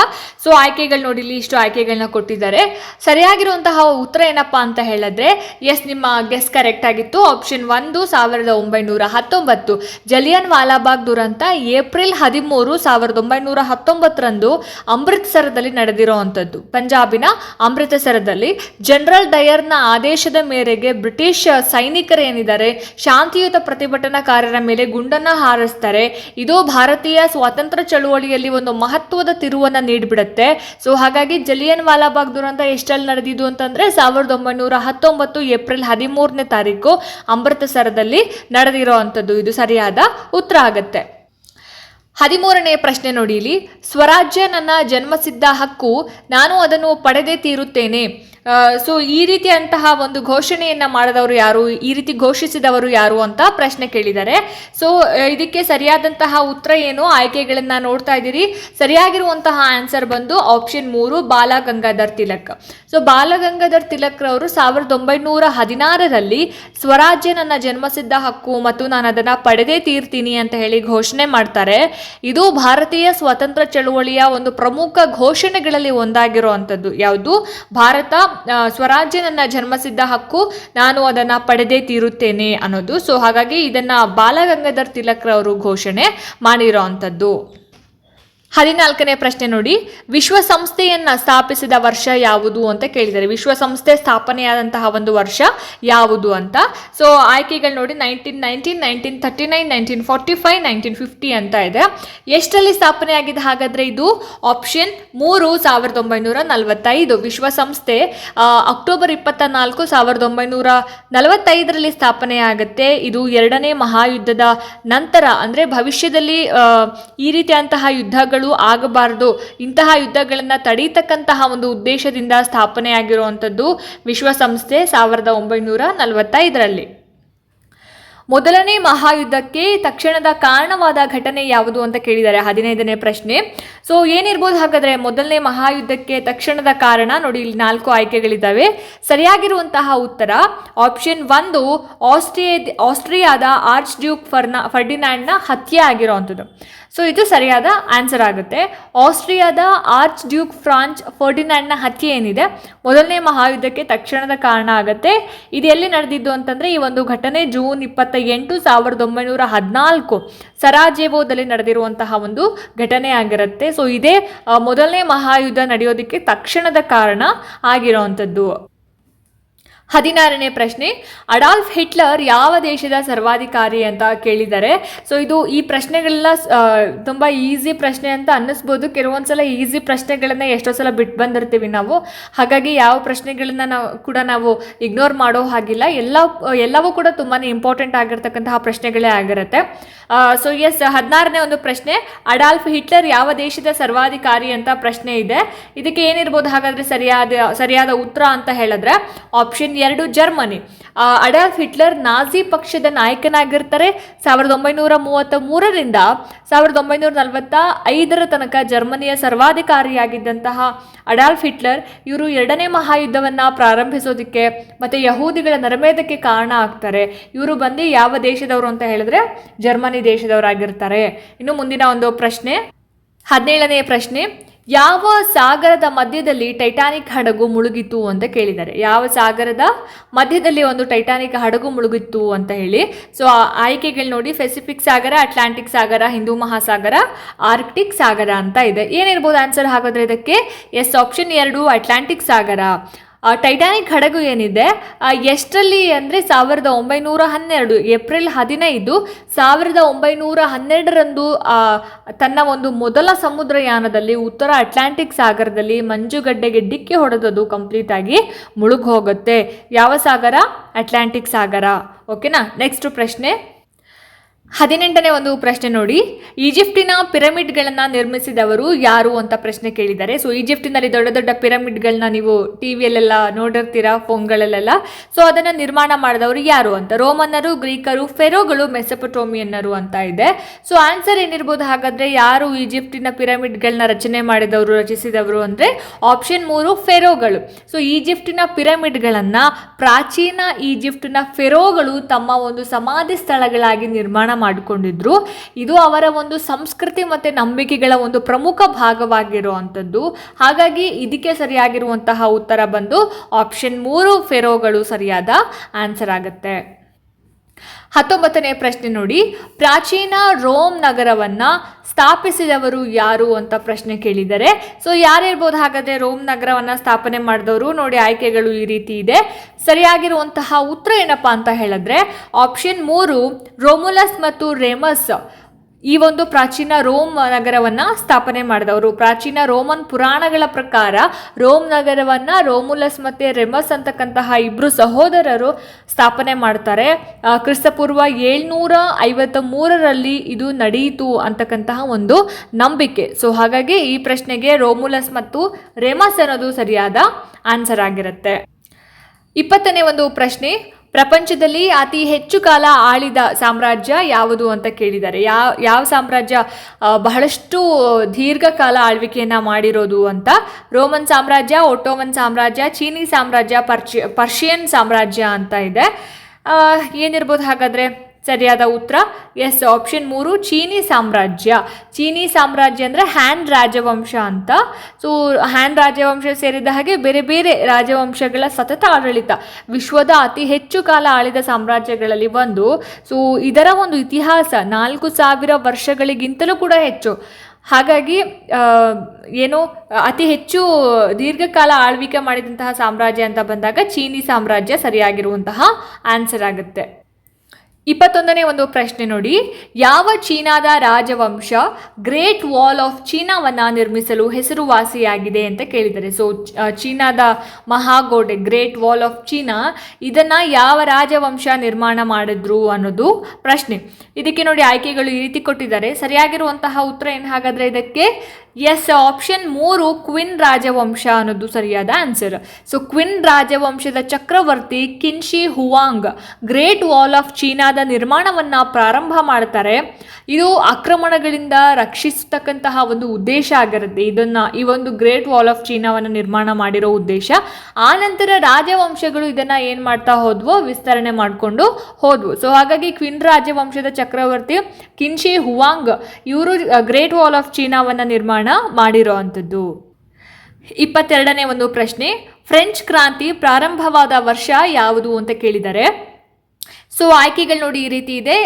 Speaker 1: ಸೊ ಆಯ್ಕೆಗಳು ನೋಡಿ ಇಲ್ಲಿ ಇಷ್ಟು ಆಯ್ಕೆಗಳನ್ನ ಕೊಟ್ಟಿದ್ದಾರೆ. ಸರಿಯಾಗಿರುವಂತಹ ಉತ್ತರ ಏನಪ್ಪಾ ಅಂತ ಹೇಳಿದ್ರೆ ಎಸ್ ನಿಮ್ಮ ಗೆಸ್ ಕರೆಕ್ಟ್ ಆಗಿತ್ತು. ಆಪ್ಷನ್ ಒಂದು, ಸಾವಿರದ ಒಂಬೈನೂರ ಹತ್ತೊಂಬತ್ತು. ಜಲಿಯನ್ ವಾಲಾಬಾಗ್ ದುರಂತ ಏಪ್ರಿಲ್ ಹದಿಮೂರು, ಸಾವಿರದ ಒಂಬೈನೂರ ಹತ್ತೊಂಬತ್ತರಂದು ಅಮೃತ್ಸರದಲ್ಲಿ ನಡೆದಿರುವಂಥದ್ದು. ಪಂಜಾಬಿನ ಅಮೃತಸರದಲ್ಲಿ ಜನರಲ್ ಡಯರ್ನ ಆದೇಶದ ಮೇರೆಗೆ ಬ್ರಿಟಿಷ್ ಸೈನಿಕರು ಏನಿದ್ದಾರೆ, ಶಾಂತಿಯುತ ಪ್ರತಿಭಟನಾಕಾರರ ಮೇಲೆ ಗುಂಡನ್ನ ಹಾರಿಸ್ತಾರೆ. ಇದು ಭಾರತೀಯ ಸ್ವಾತಂತ್ರ್ಯ ಚಳುವಳಿಯಲ್ಲಿ ಒಂದು ಮಹತ್ವದ ತಿರುವನ್ನ ನೀಡಿಬಿಡುತ್ತೆ. ಸೊ ಹಾಗಾಗಿ ಜಲಿಯನ್ ವಾಲಾಬಾಗ್ ದುರಂತ ಎಷ್ಟಲ್ಲಿ ನಡೆದಿದ್ದು ಅಂತಂದ್ರೆ ಸಾವಿರದ ಒಂಬೈನೂರ ಹತ್ತೊಂಬತ್ತು ಏಪ್ರಿಲ್ ಹದಿಮೂರನೇ ತಾರೀಕು ಅಮೃತಸರದಲ್ಲಿ ನಡೆದಿರುವಂಥದ್ದು ಇದು ಸರಿಯಾದ ಉತ್ತರ ಆಗತ್ತೆ. ಹದಿಮೂರನೇ ಪ್ರಶ್ನೆ ನೋಡಿಲಿ ಸ್ವರಾಜ್ಯ ನನ್ನ ಜನ್ಮಸಿದ್ಧ ಹಕ್ಕು. ನಾನು ಅದನ್ನು ಪಡೆದೇ ತೀರುತ್ತೇನೆ. ಸೊ ಈ ರೀತಿಯಂತಹ ಒಂದು ಘೋಷಣೆಯನ್ನ ಮಾಡಿದವರು ಯಾರು? ಈ ರೀತಿ ಘೋಷಿಸಿದವರು ಯಾರು ಅಂತ ಪ್ರಶ್ನೆ ಕೇಳಿದ್ದಾರೆ. ಸೊ ಇದಕ್ಕೆ ಸರಿಯಾದಂತಹ ಉತ್ತರ ಏನು? ಆಯ್ಕೆಗಳನ್ನ ನೋಡ್ತಾ ಇದ್ದೀರಿ. ಸರಿಯಾಗಿರುವಂತಹ ಆನ್ಸರ್ ಬಂದು ಆಪ್ಷನ್ ಮೂರು ಬಾಲ ಗಂಗಾಧರ್ ತಿಲಕ್. ಸೊ ಬಾಲಗಂಗಾಧರ್ ತಿಲಕ್ ರವರು ಸಾವಿರದ ಒಂಬೈನೂರ ಹದಿನಾರರಲ್ಲಿ ಸ್ವರಾಜ್ಯ ನನ್ನ ಜನ್ಮಸಿದ್ಧ ಹಕ್ಕು ಮತ್ತು ನಾನು ಅದನ್ನ ಪಡೆದೇ ತೀರ್ತೀನಿ ಅಂತ ಹೇಳಿ ಘೋಷಣೆ ಮಾಡ್ತಾರೆ. ಇದು ಭಾರತೀಯ ಸ್ವಾತಂತ್ರ್ಯ ಚಳುವಳಿಯ ಒಂದು ಪ್ರಮುಖ ಘೋಷಣೆಗಳಲ್ಲಿ ಒಂದಾಗಿರುವಂಥದ್ದು. ಯಾವುದು? ಭಾರತ ಸ್ವರಾಜ್ಯ ನನ್ನ ಜನ್ಮಸಿದ್ಧ ಹಕ್ಕು, ನಾನು ಅದನ್ನ ಪಡೆದೇ ತೀರುತ್ತೇನೆ ಅನ್ನೋದು. ಸೊ ಹಾಗಾಗಿ ಇದನ್ನ ಬಾಲಗಂಗಾಧರ್ ತಿಲಕ್ರವರು ಘೋಷಣೆ ಮಾಡಿರೋ ಅಂಥದ್ದು. ಹದಿನಾಲ್ಕನೇ ಪ್ರಶ್ನೆ ನೋಡಿ. ವಿಶ್ವಸಂಸ್ಥೆಯನ್ನು ಸ್ಥಾಪಿಸಿದ ವರ್ಷ ಯಾವುದು ಅಂತ ಕೇಳಿದ್ದಾರೆ ವಿಶ್ವಸಂಸ್ಥೆ ಸ್ಥಾಪನೆಯಾದಂತಹ ಒಂದು ವರ್ಷ ಯಾವುದು ಅಂತ? ಸೊ ಆಯ್ಕೆಗಳು ನೋಡಿ nineteen nineteen nineteen thirty nine nineteen forty five nineteen fifty ಅಂತ ಇದೆ. ಎಷ್ಟರಲ್ಲಿ ಸ್ಥಾಪನೆಯಾಗಿದೆ ಹಾಗಾದರೆ ಇದು? ಆಪ್ಷನ್ ಮೂರು, ಸಾವಿರದ ಒಂಬೈನೂರ ನಲವತ್ತೈದು. ವಿಶ್ವಸಂಸ್ಥೆ ಅಕ್ಟೋಬರ್ ಇಪ್ಪತ್ತ ನಾಲ್ಕು ಸಾವಿರದ ಒಂಬೈನೂರ ನಲವತ್ತೈದರಲ್ಲಿ ಸ್ಥಾಪನೆ ಆಗುತ್ತೆ. ಇದು ಎರಡನೇ ಮಹಾಯುದ್ಧದ ನಂತರ, ಅಂದರೆ ಭವಿಷ್ಯದಲ್ಲಿ ಈ ರೀತಿಯಾದಂತಹ ಯುದ್ಧಗಳು ಆಗಬಾರದು. ಇಂತಹ ಯುದ್ಧಗಳನ್ನು ತಡೀತಕ್ಕಂತಹ ಒಂದು ಉದ್ದೇಶದಿಂದ ಸ್ಥಾಪನೆಯಾಗಿರುವಂಥದ್ದು ವಿಶ್ವಸಂಸ್ಥೆ ಸಾವಿರದ ಒಂಬೈನೂರ ನಲವತ್ತೈದರಲ್ಲಿ. ಮೊದಲನೇ ಮಹಾಯುದ್ಧಕ್ಕೆ ತಕ್ಷಣದ ಕಾರಣವಾದ ಘಟನೆ ಯಾವುದು ಅಂತ ಕೇಳಿದ್ದಾರೆ ಹದಿನೈದನೇ ಪ್ರಶ್ನೆ. ಸೊ, ಏನಿರ್ಬೋದು ಹಾಗಾದ್ರೆ ಮೊದಲನೇ ಮಹಾಯುದ್ಧಕ್ಕೆ ತಕ್ಷಣದ ಕಾರಣ ನೋಡಿ, ಇಲ್ಲಿ ನಾಲ್ಕು ಆಯ್ಕೆಗಳಿದ್ದಾವೆ. ಸರಿಯಾಗಿರುವಂತಹ ಉತ್ತರ, ಆಪ್ಷನ್ ಒಂದು ಆಸ್ಟ್ರಿಯ ಆಸ್ಟ್ರಿಯಾದ ಆರ್ಚ್ ಡ್ಯೂಕ್ ಫರ್ನಾ ಫರ್ಡಿನ್ಯಾಂಡ್ನ ಹತ್ಯೆ ಆಗಿರುವಂಥದ್ದು. ಸೊ ಇದು ಸರಿಯಾದ ಆನ್ಸರ್ ಆಗುತ್ತೆ. ಆಸ್ಟ್ರಿಯಾದ ಆರ್ಚ್ ಡ್ಯೂಕ್ ಫ್ರಾನ್ಚ್ ಫರ್ಡಿನಾಂಡ್ನ ಹತ್ಯೆ ಏನಿದೆ? ಮೊದಲನೇ ಮಹಾಯುದ್ಧಕ್ಕೆ ತಕ್ಷಣದ ಕಾರಣ ಆಗುತ್ತೆ. ಇದು ಎಲ್ಲಿ ನಡೆದಿದ್ದು ಅಂತಂದರೆ, ಈ ಒಂದು ಘಟನೆ ಜೂನ್ ಇಪ್ಪತ್ತ ಎಂಟು ಸಾವಿರದ ಒಂಬೈನೂರ ಹದಿನಾಲ್ಕು ಸರಾಜೆವೋದಲ್ಲಿ ನಡೆದಿರುವಂತಹ ಒಂದು ಘಟನೆ ಆಗಿರುತ್ತೆ. ಸೊ ಇದೇ ಮೊದಲನೇ ಮಹಾಯುದ್ಧ ನಡೆಯೋದಕ್ಕೆ ತಕ್ಷಣದ ಕಾರಣ ಆಗಿರುವಂಥದ್ದು ಹದಿನಾರನೇ ಪ್ರಶ್ನೆ, ಅಡಾಲ್ಫ್ ಹಿಟ್ಲರ್ ಯಾವ ದೇಶದ ಸರ್ವಾಧಿಕಾರಿ ಅಂತ ಕೇಳಿದ್ದಾರೆ ಸೊ ಇದು ಈ ಪ್ರಶ್ನೆಗಳೆಲ್ಲ ತುಂಬ ಈಸಿ ಪ್ರಶ್ನೆ ಅಂತ ಅನ್ನಿಸ್ಬೋದು. ಕೆಲವೊಂದ್ಸಲ ಈಸಿ ಪ್ರಶ್ನೆಗಳನ್ನ ಎಷ್ಟೋ ಸಲ ಬಿಟ್ಟು ಬಂದಿರ್ತೀವಿ ನಾವು. ಹಾಗಾಗಿ ಯಾವ ಪ್ರಶ್ನೆಗಳನ್ನ ನಾವು ಕೂಡ ನಾವು ಇಗ್ನೋರ್ ಮಾಡೋ ಹಾಗಿಲ್ಲ. ಎಲ್ಲ, ಎಲ್ಲವೂ ಕೂಡ ತುಂಬಾ ಇಂಪಾರ್ಟೆಂಟ್ ಆಗಿರ್ತಕ್ಕಂತಹ ಪ್ರಶ್ನೆಗಳೇ ಆಗಿರುತ್ತೆ. ಸೊ ಎಸ್, ಹದಿನಾರನೇ ಒಂದು ಪ್ರಶ್ನೆ, ಅಡಾಲ್ಫ್ ಹಿಟ್ಲರ್ ಯಾವ ದೇಶದ ಸರ್ವಾಧಿಕಾರಿ ಅಂತ ಪ್ರಶ್ನೆ ಇದೆ. ಇದಕ್ಕೆ ಏನಿರ್ಬೋದು ಹಾಗಾದ್ರೆ ಸರಿಯಾದ ಸರಿಯಾದ ಉತ್ತರ ಅಂತ ಹೇಳಿದ್ರೆ, ಆಪ್ಷನ್ ಎರಡು ಜರ್ಮನಿ. ಅಡಾಲ್ಫ್ ಹಿಟ್ಲರ್ ನಾಜಿ ಪಕ್ಷದ ನಾಯಕನಾಗಿರ್ತಾರೆ. ಸಾವಿರದ ಒಂಬೈನೂರ ಮೂವತ್ತ ಮೂರರಿಂದ ಸಾವಿರದ ಒಂಬೈನೂರ ನಲವತ್ತ ಐದರ ತನಕ ಜರ್ಮನಿಯ ಸರ್ವಾಧಿಕಾರಿಯಾಗಿದ್ದಂತಹ ಅಡಾಲ್ಫ್ ಹಿಟ್ಲರ್ ಇವರು ಎರಡನೇ ಮಹಾಯುದ್ಧವನ್ನ ಪ್ರಾರಂಭಿಸೋದಕ್ಕೆ ಮತ್ತೆ ಯಹೂದಿಗಳ ನರಮೇಧಕ್ಕೆ ಕಾರಣ ಆಗ್ತಾರೆ. ಇವರು ಬಂದು ಯಾವ ದೇಶದವರು ಅಂತ ಹೇಳಿದ್ರೆ ಜರ್ಮನಿ ದೇಶದವರಾಗಿರ್ತಾರೆ. ಇನ್ನು ಮುಂದಿನ ಒಂದು ಪ್ರಶ್ನೆ, ಹದಿನೇಳನೇ ಪ್ರಶ್ನೆ ಯಾವ ಸಾಗರದ ಮಧ್ಯದಲ್ಲಿ ಟೈಟಾನಿಕ್ ಹಡಗು ಮುಳುಗಿತು ಅಂತ ಕೇಳಿದ್ದಾರೆ. ಯಾವ ಸಾಗರದ ಮಧ್ಯದಲ್ಲಿ ಒಂದು ಟೈಟಾನಿಕ್ ಹಡಗು ಮುಳುಗಿತ್ತು ಅಂತ ಹೇಳಿ. ಸೊ ಆಯ್ಕೆಗಳು ನೋಡಿ ಪೆಸಿಫಿಕ್ ಸಾಗರ ಅಟ್ಲಾಂಟಿಕ್ ಸಾಗರ, ಹಿಂದೂ ಮಹಾಸಾಗರ ಆರ್ಕ್ಟಿಕ್ ಸಾಗರ ಅಂತ ಇದೆ. ಏನಿರ್ಬೋದು ಆನ್ಸರ್ ಹಾಗಾದ್ರೆ ಇದಕ್ಕೆ? ಎಸ್ ಆಪ್ಷನ್ ಎರಡು ಅಟ್ಲಾಂಟಿಕ್ ಸಾಗರ. ಟೈಟಾನಿಕ್ ಹಡಗು ಏನಿದೆ? ಎಷ್ಟರಲ್ಲಿ ಅಂದರೆ ಸಾವಿರದ ಒಂಬೈನೂರ ಹನ್ನೆರಡು, ಏಪ್ರಿಲ್ ಹದಿನೈದು. ಸಾವಿರದ ಒಂಬೈನೂರ ಹನ್ನೆರಡರಂದು ತನ್ನ ಒಂದು ಮೊದಲ ಸಮುದ್ರಯಾನದಲ್ಲಿ ಉತ್ತರ ಅಟ್ಲಾಂಟಿಕ್ ಸಾಗರದಲ್ಲಿ ಮಂಜುಗಡ್ಡೆಗೆ ಡಿಕ್ಕಿ ಹೊಡೆದದು ಕಂಪ್ಲೀಟ್ ಆಗಿ ಮುಳುಗೋಗುತ್ತೆ ಯಾವ ಸಾಗರ? ಅಟ್ಲಾಂಟಿಕ್ ಸಾಗರ. ಓಕೆನಾ ನೆಕ್ಸ್ಟ್ ಪ್ರಶ್ನೆ. ಹದಿನೆಂಟನೇ ಒಂದು ಪ್ರಶ್ನೆ ನೋಡಿ. ಈಜಿಪ್ಟಿನ ಪಿರಮಿಡ್ಗಳನ್ನು ನಿರ್ಮಿಸಿದವರು ಯಾರು ಅಂತ ಪ್ರಶ್ನೆ ಕೇಳಿದ್ದಾರೆ ಸೊ ಈಜಿಪ್ಟಿನಲ್ಲಿ ದೊಡ್ಡ ದೊಡ್ಡ ಪಿರಮಿಡ್ಗಳನ್ನ ನೀವು ಟಿ ವಿಯಲ್ಲೆಲ್ಲ ನೋಡಿರ್ತೀರಾ, ಫೋನ್ಗಳಲ್ಲೆಲ್ಲ. ಸೊ ಅದನ್ನು ನಿರ್ಮಾಣ ಮಾಡಿದವರು ಯಾರು ಅಂತ? ರೋಮನ್ನರು, ಗ್ರೀಕರು, ಫೆರೋಗಳು, ಮೆಸಪಟೋಮಿಯನ್ನರು ಅಂತ ಇದೆ. ಸೊ ಆನ್ಸರ್ ಏನಿರ್ಬೋದು ಹಾಗಾದರೆ ಯಾರು ಈಜಿಪ್ಟಿನ ಪಿರಮಿಡ್ಗಳನ್ನ ರಚನೆ ಮಾಡಿದವರು, ರಚಿಸಿದವರು ಅಂದರೆ ಆಪ್ಷನ್ ಮೂರು ಫೆರೋಗಳು. ಸೊ ಈಜಿಪ್ಟಿನ ಪಿರಮಿಡ್ಗಳನ್ನು ಪ್ರಾಚೀನ ಈಜಿಪ್ಟಿನ ಫೆರೋಗಳು ತಮ್ಮ ಒಂದು ಸಮಾಧಿ ಸ್ಥಳಗಳಾಗಿ ನಿರ್ಮಾಣ ಮಾಡಿಕೊಂಡಿದ್ರು. ಇದು ಅವರ ಒಂದು ಸಂಸ್ಕೃತಿ ಮತ್ತೆ ನಂಬಿಕೆಗಳ ಒಂದು ಪ್ರಮುಖ ಭಾಗವಾಗಿರುವಂಥದ್ದು. ಹಾಗಾಗಿ ಇದಕ್ಕೆ ಸರಿಯಾಗಿರುವಂತಹ ಉತ್ತರ ಬಂದು ಆಪ್ಷನ್ ಮೂರು ಫೆರೋಗಳು ಸರಿಯಾದ ಆನ್ಸರ್ ಆಗುತ್ತೆ. ಹತ್ತೊಂಬತ್ತನೇ ಪ್ರಶ್ನೆ ನೋಡಿ. ಪ್ರಾಚೀನ ರೋಮ್ ನಗರವನ್ನ ಸ್ಥಾಪಿಸಿದವರು ಯಾರು ಅಂತ ಪ್ರಶ್ನೆ ಕೇಳಿದ್ದಾರೆ ಸೊ ಯಾರಿರ್ಬೋದು ಹಾಗಾದ್ರೆ ರೋಮ್ ನಗರವನ್ನ ಸ್ಥಾಪನೆ ಮಾಡಿದವರು ನೋಡಿ ಆಯ್ಕೆಗಳು ಈ ರೀತಿ ಇದೆ. ಸರಿಯಾಗಿರುವಂತಹ ಉತ್ತರ ಏನಪ್ಪಾ ಅಂತ ಹೇಳಿದ್ರೆ ಆಪ್ಷನ್ ಮೂರು ರೋಮುಲಸ್ ಮತ್ತು ರೇಮಸ್ ಈ ಒಂದು ಪ್ರಾಚೀನ ರೋಮ್ ನಗರವನ್ನ ಸ್ಥಾಪನೆ ಮಾಡಿದವರು. ಪ್ರಾಚೀನ ರೋಮನ್ ಪುರಾಣಗಳ ಪ್ರಕಾರ ರೋಮ್ ನಗರವನ್ನ ರೋಮುಲಸ್ ಮತ್ತು ರೆಮಸ್ ಅಂತಕ್ಕಂತಹ ಇಬ್ಬರು ಸಹೋದರರು ಸ್ಥಾಪನೆ ಮಾಡ್ತಾರೆ. ಕ್ರಿಸ್ತಪೂರ್ವ ಏಳ್ನೂರ ಐವತ್ತ ಮೂರರಲ್ಲಿ ಇದು ನಡೆಯಿತು ಅಂತಕ್ಕಂತಹ ಒಂದು ನಂಬಿಕೆ. ಸೊ ಹಾಗಾಗಿ ಈ ಪ್ರಶ್ನೆಗೆ ರೋಮುಲಸ್ ಮತ್ತು ರೆಮಸ್ ಅನ್ನೋದು ಸರಿಯಾದ ಆನ್ಸರ್ ಆಗಿರುತ್ತೆ. ಇಪ್ಪತ್ತನೇ ಒಂದು ಪ್ರಶ್ನೆ ಪ್ರಪಂಚದಲ್ಲಿ ಅತಿ ಹೆಚ್ಚು ಕಾಲ ಆಳಿದ ಸಾಮ್ರಾಜ್ಯ ಯಾವುದು ಅಂತ ಕೇಳಿದ್ದಾರೆ ಯಾವ ಯಾವ ಸಾಮ್ರಾಜ್ಯ ಬಹಳಷ್ಟು ದೀರ್ಘಕಾಲ ಆಳ್ವಿಕೆಯನ್ನ ಮಾಡಿರೋದು ಅಂತ? ರೋಮನ್ ಸಾಮ್ರಾಜ್ಯ, ಒಟ್ಟೋಮನ್ ಸಾಮ್ರಾಜ್ಯ, ಚೀನಿ ಸಾಮ್ರಾಜ್ಯ, ಪರ್ಚಿ, ಪರ್ಷಿಯನ್ ಸಾಮ್ರಾಜ್ಯ ಅಂತ ಇದೆ. ಏನಿರ್ಬೋದು ಹಾಗಾದ್ರೆ? ಸರಿಯಾದ ಉತ್ತರ? ಎಸ್ ಆಪ್ಷನ್ ಮೂರು, ಚೀನಿ ಸಾಮ್ರಾಜ್ಯ. ಚೀನಿ ಸಾಮ್ರಾಜ್ಯ ಅಂದರೆ ಹ್ಯಾನ್ ರಾಜವಂಶ ಅಂತ. ಸೊ ಹ್ಯಾನ್ ರಾಜವಂಶ ಸೇರಿದ ಹಾಗೆ ಬೇರೆ ಬೇರೆ ರಾಜವಂಶಗಳ ಸತತ ಆಡಳಿತ. ವಿಶ್ವದ ಅತಿ ಹೆಚ್ಚು ಕಾಲ ಆಳಿದ ಸಾಮ್ರಾಜ್ಯಗಳಲ್ಲಿ ಒಂದು. ಸೊ ಇದರ ಒಂದು ಇತಿಹಾಸ ನಾಲ್ಕು ಸಾವಿರ ವರ್ಷಗಳಿಗಿಂತಲೂ ಕೂಡ ಹೆಚ್ಚು. ಹಾಗಾಗಿ ಏನು, ಅತಿ ಹೆಚ್ಚು ದೀರ್ಘಕಾಲ ಆಳ್ವಿಕೆ ಮಾಡಿದಂತಹ ಸಾಮ್ರಾಜ್ಯ ಅಂತ ಬಂದಾಗ ಚೀನಿ ಸಾಮ್ರಾಜ್ಯ ಸರಿಯಾಗಿರುವಂತಹ ಆನ್ಸರ್ ಆಗುತ್ತೆ. ಇಪ್ಪತ್ತೊಂದನೇ ಒಂದು ಪ್ರಶ್ನೆ ನೋಡಿ. ಯಾವ ಚೀನಾದ ರಾಜವಂಶ ಗ್ರೇಟ್ ವಾಲ್ ಆಫ್ ಚೀನಾವನ್ನ ನಿರ್ಮಿಸಲು ಹೆಸರುವಾಸಿಯಾಗಿದೆ ಅಂತ ಕೇಳಿದ್ದಾರೆ ಸೊ ಚೀನಾದ ಮಹಾಗೋಡೆ ಗ್ರೇಟ್ ವಾಲ್ ಆಫ್ ಚೀನಾ ಇದನ್ನ ಯಾವ ರಾಜವಂಶ ನಿರ್ಮಾಣ ಮಾಡಿದ್ರು ಅನ್ನೋದು ಪ್ರಶ್ನೆ. ಇದಕ್ಕೆ ನೋಡಿ ಆಯ್ಕೆಗಳು ಈ ರೀತಿ ಕೊಟ್ಟಿದ್ದಾರೆ. ಸರಿಯಾಗಿರುವಂತಹ ಉತ್ತರ ಏನು ಹಾಗಾದ್ರೆ ಇದಕ್ಕೆ? ಎಸ್ ಆಪ್ಷನ್ ಮೂರು ಕ್ವಿನ್ ರಾಜವಂಶ ಅನ್ನೋದು ಸರಿಯಾದ ಆನ್ಸರ್ ಸೊ ಕ್ವಿನ್ ರಾಜವಂಶದ ಚಕ್ರವರ್ತಿ Qin Shi Huang great wall of ಚೀನಾದ ನಿರ್ಮಾಣವನ್ನು ಪ್ರಾರಂಭ ಮಾಡ್ತಾರೆ. ಇದು ಆಕ್ರಮಣಗಳಿಂದ ರಕ್ಷಿಸತಕ್ಕಂತಹ ಒಂದು ಉದ್ದೇಶ ಆಗಿರುತ್ತೆ. ಇದನ್ನು, ಈ ಒಂದು ಗ್ರೇಟ್ ವಾಲ್ ಆಫ್ ಚೀನಾವನ್ನು ನಿರ್ಮಾಣ ಮಾಡಿರೋ ಉದ್ದೇಶ. ಆ ನಂತರ ರಾಜವಂಶಗಳು ಇದನ್ನು ಏನು ಮಾಡ್ತಾ ಹೋದ್ವು, ವಿಸ್ತರಣೆ ಮಾಡಿಕೊಂಡು ಹೋದ್ವು. ಸೊ ಹಾಗಾಗಿ ಕ್ವಿನ್ ರಾಜವಂಶದ ಚಕ್ರವರ್ತಿ ಕಿನ್ಶಿ ಹುವಾಂಗ್ ಇವರು ಗ್ರೇಟ್ ವಾಲ್ ಆಫ್ ಚೀನಾವನ್ನು ನಿರ್ಮಾಣ ಮಾಡಿರೋ ಅಂಥದ್ದು ಇಪ್ಪತ್ತೆರಡನೇ ಒಂದು ಪ್ರಶ್ನೆ ಫ್ರೆಂಚ್ ಕ್ರಾಂತಿ ಪ್ರಾರಂಭವಾದ ವರ್ಷ ಯಾವುದು ಅಂತ ಕೇಳಿದ್ದಾರೆ ಸೊ ಆಯ್ಕೆಗಳು ನೋಡಿ ಈ ರೀತಿ ಇದೆ.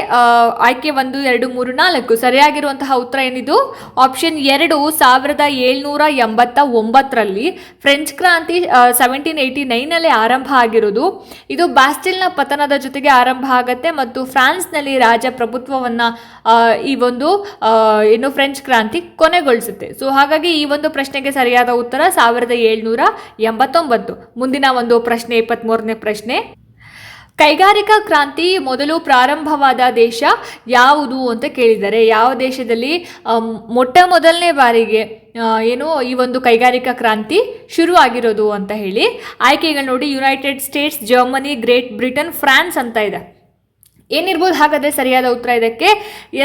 Speaker 1: ಆಯ್ಕೆ ಒಂದು, ಎರಡು, ಮೂರು, ನಾಲ್ಕು. ಸರಿಯಾಗಿರುವಂತಹ ಉತ್ತರ ಏನಿದು? ಆಪ್ಷನ್ ಎರಡು, ಸಾವಿರದ ಏಳ್ನೂರ ಎಂಬತ್ತ ಒಂಬತ್ತರಲ್ಲಿ ಫ್ರೆಂಚ್ ಕ್ರಾಂತಿ ಸೆವೆಂಟೀನ್ ಏಯ್ಟಿ ನೈನಲ್ಲಿ ಆರಂಭ ಆಗಿರೋದು ಇದು ಬ್ಯಾಸ್ಟಿಲ್ನ ಪತನದ ಜೊತೆಗೆ ಆರಂಭ ಆಗುತ್ತೆ ಮತ್ತು ಫ್ರಾನ್ಸ್ನಲ್ಲಿ ರಾಜಪ್ರಭುತ್ವವನ್ನು ಈ ಒಂದು ಏನು ಫ್ರೆಂಚ್ ಕ್ರಾಂತಿ ಕೊನೆಗೊಳಿಸುತ್ತೆ. ಸೊ ಹಾಗಾಗಿ ಈ ಒಂದು ಪ್ರಶ್ನೆಗೆ ಸರಿಯಾದ ಉತ್ತರ ಸಾವಿರದ ಏಳ್ನೂರ ಎಂಬತ್ತೊಂಬತ್ತು. ಮುಂದಿನ ಒಂದು ಪ್ರಶ್ನೆ ಇಪ್ಪತ್ತ್ಮೂರನೇ ಪ್ರಶ್ನೆ. ಕೈಗಾರಿಕಾ ಕ್ರಾಂತಿ ಮೊದಲು ಪ್ರಾರಂಭವಾದ ದೇಶ ಯಾವುದು ಅಂತ ಕೇಳಿದ್ದಾರೆ ಯಾವ ದೇಶದಲ್ಲಿ ಮೊಟ್ಟ ಮೊದಲನೇ ಬಾರಿಗೆ ಏನು ಈ ಒಂದು ಕೈಗಾರಿಕಾ ಕ್ರಾಂತಿ ಶುರು ಆಗಿರೋದು ಅಂತ ಹೇಳಿ ಆಯ್ಕೆಗಳು ನೋಡಿ United States Germany Great Britain France ಅಂತ ಇದೆ. ಏನಿರ್ಬೋದು ಹಾಗಾದರೆ ಸರಿಯಾದ ಉತ್ತರ ಇದಕ್ಕೆ.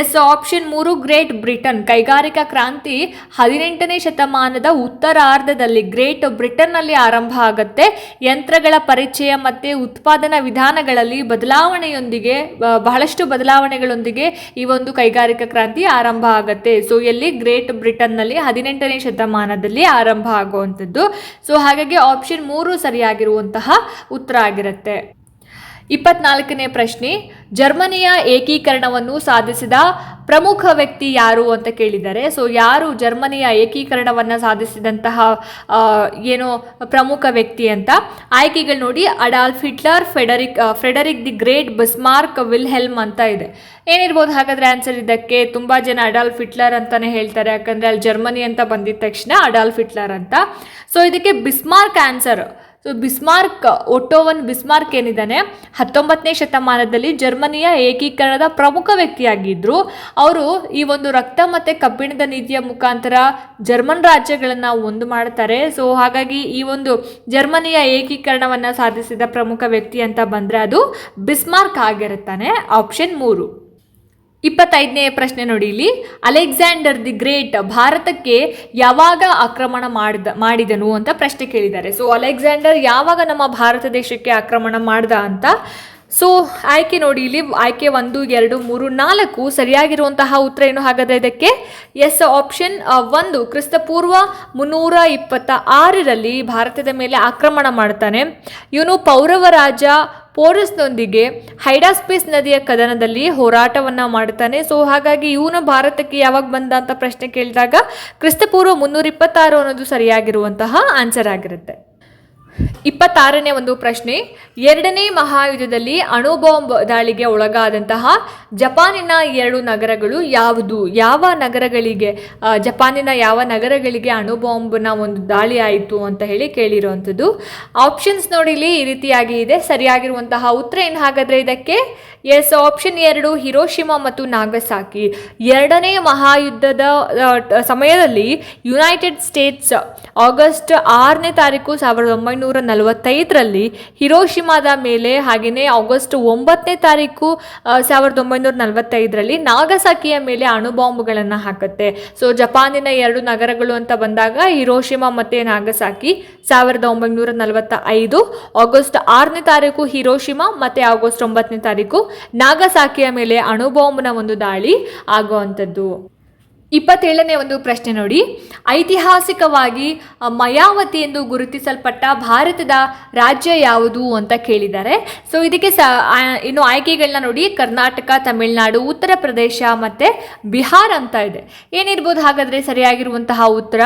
Speaker 1: ಎಸ್ ಆಪ್ಷನ್ ಮೂರು ಗ್ರೇಟ್ ಬ್ರಿಟನ್ ಕೈಗಾರಿಕಾ ಕ್ರಾಂತಿ ಹದಿನೆಂಟನೇ ಶತಮಾನದ ಉತ್ತರಾರ್ಧದಲ್ಲಿ ಗ್ರೇಟ್ ಬ್ರಿಟನ್ನಲ್ಲಿ ಆರಂಭ ಆಗುತ್ತೆ. ಯಂತ್ರಗಳ ಪರಿಚಯ ಮತ್ತು ಉತ್ಪಾದನಾ ವಿಧಾನಗಳಲ್ಲಿ ಬದಲಾವಣೆಯೊಂದಿಗೆ ಬಹಳಷ್ಟು ಬದಲಾವಣೆಗಳೊಂದಿಗೆ ಈ ಒಂದು ಕೈಗಾರಿಕಾ ಕ್ರಾಂತಿ ಆರಂಭ ಆಗುತ್ತೆ. ಸೊ ಎಲ್ಲಿ ಗ್ರೇಟ್ ಬ್ರಿಟನ್ನಲ್ಲಿ ಹದಿನೆಂಟನೇ ಶತಮಾನದಲ್ಲಿ ಆರಂಭ ಆಗುವಂಥದ್ದು. ಸೊ ಹಾಗಾಗಿ ಆಪ್ಷನ್ ಮೂರು ಸರಿಯಾಗಿರುವಂತಹ ಉತ್ತರ ಆಗಿರುತ್ತೆ. ಇಪ್ಪತ್ನಾಲ್ಕನೇ ಪ್ರಶ್ನೆ, ಜರ್ಮನಿಯ ಏಕೀಕರಣವನ್ನು ಸಾಧಿಸಿದ ಪ್ರಮುಖ ವ್ಯಕ್ತಿ ಯಾರು ಅಂತ ಕೇಳಿದ್ದಾರೆ ಸೊ ಯಾರು ಜರ್ಮನಿಯ ಏಕೀಕರಣವನ್ನು ಸಾಧಿಸಿದಂತಹ ಏನು ಪ್ರಮುಖ ವ್ಯಕ್ತಿ ಅಂತ? ಆಯ್ಕೆಗಳು ನೋಡಿ, Adolf Hitler, Frederick Frederick the great, Bismarck, Wilhelm ಅಂತ ಇದೆ. ಏನಿರ್ಬೋದು ಹಾಗಾದರೆ ಆನ್ಸರ್ ಇದಕ್ಕೆ ತುಂಬ ಜನ ಅಡಾಲ್ಫ್ ಹಿಟ್ಲರ್ ಅಂತಲೇ ಹೇಳ್ತಾರೆ, ಯಾಕಂದರೆ ಅಲ್ಲಿ ಜರ್ಮನಿ ಅಂತ ಬಂದಿದ ತಕ್ಷಣ ಅಡಾಲ್ಫ್ ಹಿಟ್ಲರ್ ಅಂತ. ಸೊ ಇದಕ್ಕೆ Bismarck answer so Bismarck Otto von Bismarck ಏನಿದ್ದಾನೆ? ಹತ್ತೊಂಬತ್ತನೇ ಶತಮಾನದಲ್ಲಿ ಜರ್ಮನಿಯ ಏಕೀಕರಣದ ಪ್ರಮುಖ ವ್ಯಕ್ತಿಯಾಗಿದ್ದರು ಅವರು ಈ ಒಂದು ರಕ್ತ ಮತ್ತು ಕಬ್ಬಿಣದ ನೀತಿಯ ಮುಖಾಂತರ ಜರ್ಮನ್ ರಾಜ್ಯಗಳನ್ನು ಒಂದು ಮಾಡ್ತಾರೆ. ಸೊ ಹಾಗಾಗಿ ಈ ಒಂದು ಜರ್ಮನಿಯ ಏಕೀಕರಣವನ್ನು ಸಾಧಿಸಿದ ಪ್ರಮುಖ ವ್ಯಕ್ತಿ ಅಂತ ಬಂದರೆ ಅದು ಬಿಸ್ಮಾರ್ಕ್ ಆಗಿರುತ್ತಾನೆ. ಆಪ್ಷನ್ ಮೂರು. ಇಪ್ಪತ್ತೈದನೇ ಪ್ರಶ್ನೆ ನೋಡಿ ಇಲ್ಲಿ. ಅಲೆಕ್ಸಾಂಡರ್ ದಿ ಗ್ರೇಟ್ ಭಾರತಕ್ಕೆ ಯಾವಾಗ ಆಕ್ರಮಣ ಮಾಡಿದ, ಮಾಡಿದನು? ಅಂತ ಪ್ರಶ್ನೆ ಕೇಳಿದ್ದಾರೆ. ಸೊ ಅಲೆಕ್ಸಾಂಡರ್ ಯಾವಾಗ ನಮ್ಮ ಭಾರತ ದೇಶಕ್ಕೆ ಆಕ್ರಮಣ ಮಾಡ್ದ? ಅಂತ ಸೊ ಆಯ್ಕೆ ನೋಡಿ, ಇಲ್ಲಿ ಆಯ್ಕೆ ಒಂದು, ಎರಡು, ಮೂರು, ನಾಲ್ಕು ಸರಿಯಾಗಿರುವಂತಹ ಉತ್ತರ ಏನು ಹಾಗಾದರೆ ಇದಕ್ಕೆ? ಎಸ್ ಆಪ್ಷನ್ ಒಂದು, ಕ್ರಿಸ್ತಪೂರ್ವ ಮುನ್ನೂರ ಇಪ್ಪತ್ತ ಆರರಲ್ಲಿ ಭಾರತದ ಮೇಲೆ ಆಕ್ರಮಣ ಮಾಡ್ತಾನೆ. ಇವನು ಪೌರವ ರಾಜ ಪೋರಸ್ನೊಂದಿಗೆ ಹೈಡಾಸ್ಪೇಸ್ ನದಿಯ ಕದನದಲ್ಲಿ ಹೋರಾಟವನ್ನ ಮಾಡ್ತಾನೆ. ಸೊ ಹಾಗಾಗಿ ಇವನು ಭಾರತಕ್ಕೆ ಯಾವಾಗ ಬಂದ ಅಂತ ಪ್ರಶ್ನೆ ಕೇಳಿದಾಗ, ಕ್ರಿಸ್ತಪೂರ್ವ ಮುನ್ನೂರ ಇಪ್ಪತ್ತಾರು ಅನ್ನೋದು ಸರಿಯಾಗಿರುವಂತಹ ಆನ್ಸರ್ ಆಗಿರುತ್ತೆ. ಇಪ್ಪತ್ತಾರನೇ ಒಂದು ಪ್ರಶ್ನೆ, ಎರಡನೇ ಮಹಾಯುದ್ಧದಲ್ಲಿ ಅಣು ಬಾಂಬ್ ದಾಳಿಗೆ ಒಳಗಾದಂತಹ ಜಪಾನಿನ ಎರಡು ನಗರಗಳು ಯಾವುದು? ಯಾವ ನಗರಗಳಿಗೆ ಜಪಾನಿನ ಯಾವ ನಗರಗಳಿಗೆ ಅಣು ಬಾಂಬ್ನ ಒಂದು ದಾಳಿ ಆಯಿತು ಅಂತ ಹೇಳಿ ಕೇಳಿರುವಂಥದ್ದು. ಆಪ್ಷನ್ಸ್ ನೋಡಿಲಿ ಈ ರೀತಿಯಾಗಿ ಇದೆ. ಸರಿಯಾಗಿರುವಂತಹ ಉತ್ತರ ಏನು ಹಾಗಾದರೆ ಇದಕ್ಕೆ? ಎಸ್ ಆಪ್ಷನ್ ಎರಡು ಹಿರೋಶಿಮಾ ಮತ್ತು ನಾಗಸಾಕಿ ಎರಡನೇ ಮಹಾಯುದ್ಧದ ಸಮಯದಲ್ಲಿ ಯುನೈಟೆಡ್ ಸ್ಟೇಟ್ಸ್ ಆಗಸ್ಟ್ ಆರನೇ ತಾರೀಕು ಸಾವಿರದ ಒಂಬೈನೂರ ನಲವತ್ತೈದರಲ್ಲಿ ಹಿರೋಶಿಮಾದ ಮೇಲೆ ಹಾಗೆಯೇ ಆಗಸ್ಟ್ ಒಂಬತ್ತನೇ ತಾರೀಕು ಸಾವಿರದ ಒಂಬೈನೂರ ನಲವತ್ತೈದರಲ್ಲಿ ನಾಗಸಾಕಿಯ ಮೇಲೆ ಅಣುಬಾಂಬ್ಗಳನ್ನು ಹಾಕುತ್ತೆ. ಸೊ ಜಪಾನಿನ ಎರಡು ನಗರಗಳು ಅಂತ ಬಂದಾಗ ಹಿರೋಶಿಮಾ ಮತ್ತು ನಾಗಸಾಕಿ ಸಾವಿರದ ಒಂಬೈನೂರ ನಲವತ್ತ ಐದು ಆಗಸ್ಟ್ ಆರನೇ ತಾರೀಕು ಹಿರೋಶಿಮಾ ಮತ್ತು ಆಗಸ್ಟ್ ಒಂಬತ್ತನೇ ತಾರೀಕು ನಾಗಸಾಕಿಯ ಮೇಲೆ ಅಣುಬಾಂಬ್ನ ಒಂದು ದಾಳಿ ಆಗುವಂಥದ್ದು. ಇಪ್ಪತ್ತೇಳನೇ ಒಂದು ಪ್ರಶ್ನೆ ನೋಡಿ. ಐತಿಹಾಸಿಕವಾಗಿ ಮಯಾವತಿ ಎಂದು ಗುರುತಿಸಲ್ಪಟ್ಟ ಭಾರತದ ರಾಜ್ಯ ಯಾವುದು ಅಂತ ಕೇಳಿದ್ದಾರೆ. ಸೊ ಇದಕ್ಕೆ ಸ ಇನ್ನು ಆಯ್ಕೆಗಳನ್ನ ನೋಡಿ. ಕರ್ನಾಟಕ, ತಮಿಳುನಾಡು, ಉತ್ತರ ಪ್ರದೇಶ ಮತ್ತು ಬಿಹಾರ್ ಅಂತ ಇದೆ. ಏನಿರ್ಬೋದು ಹಾಗಾದರೆ ಸರಿಯಾಗಿರುವಂತಹ ಉತ್ತರ?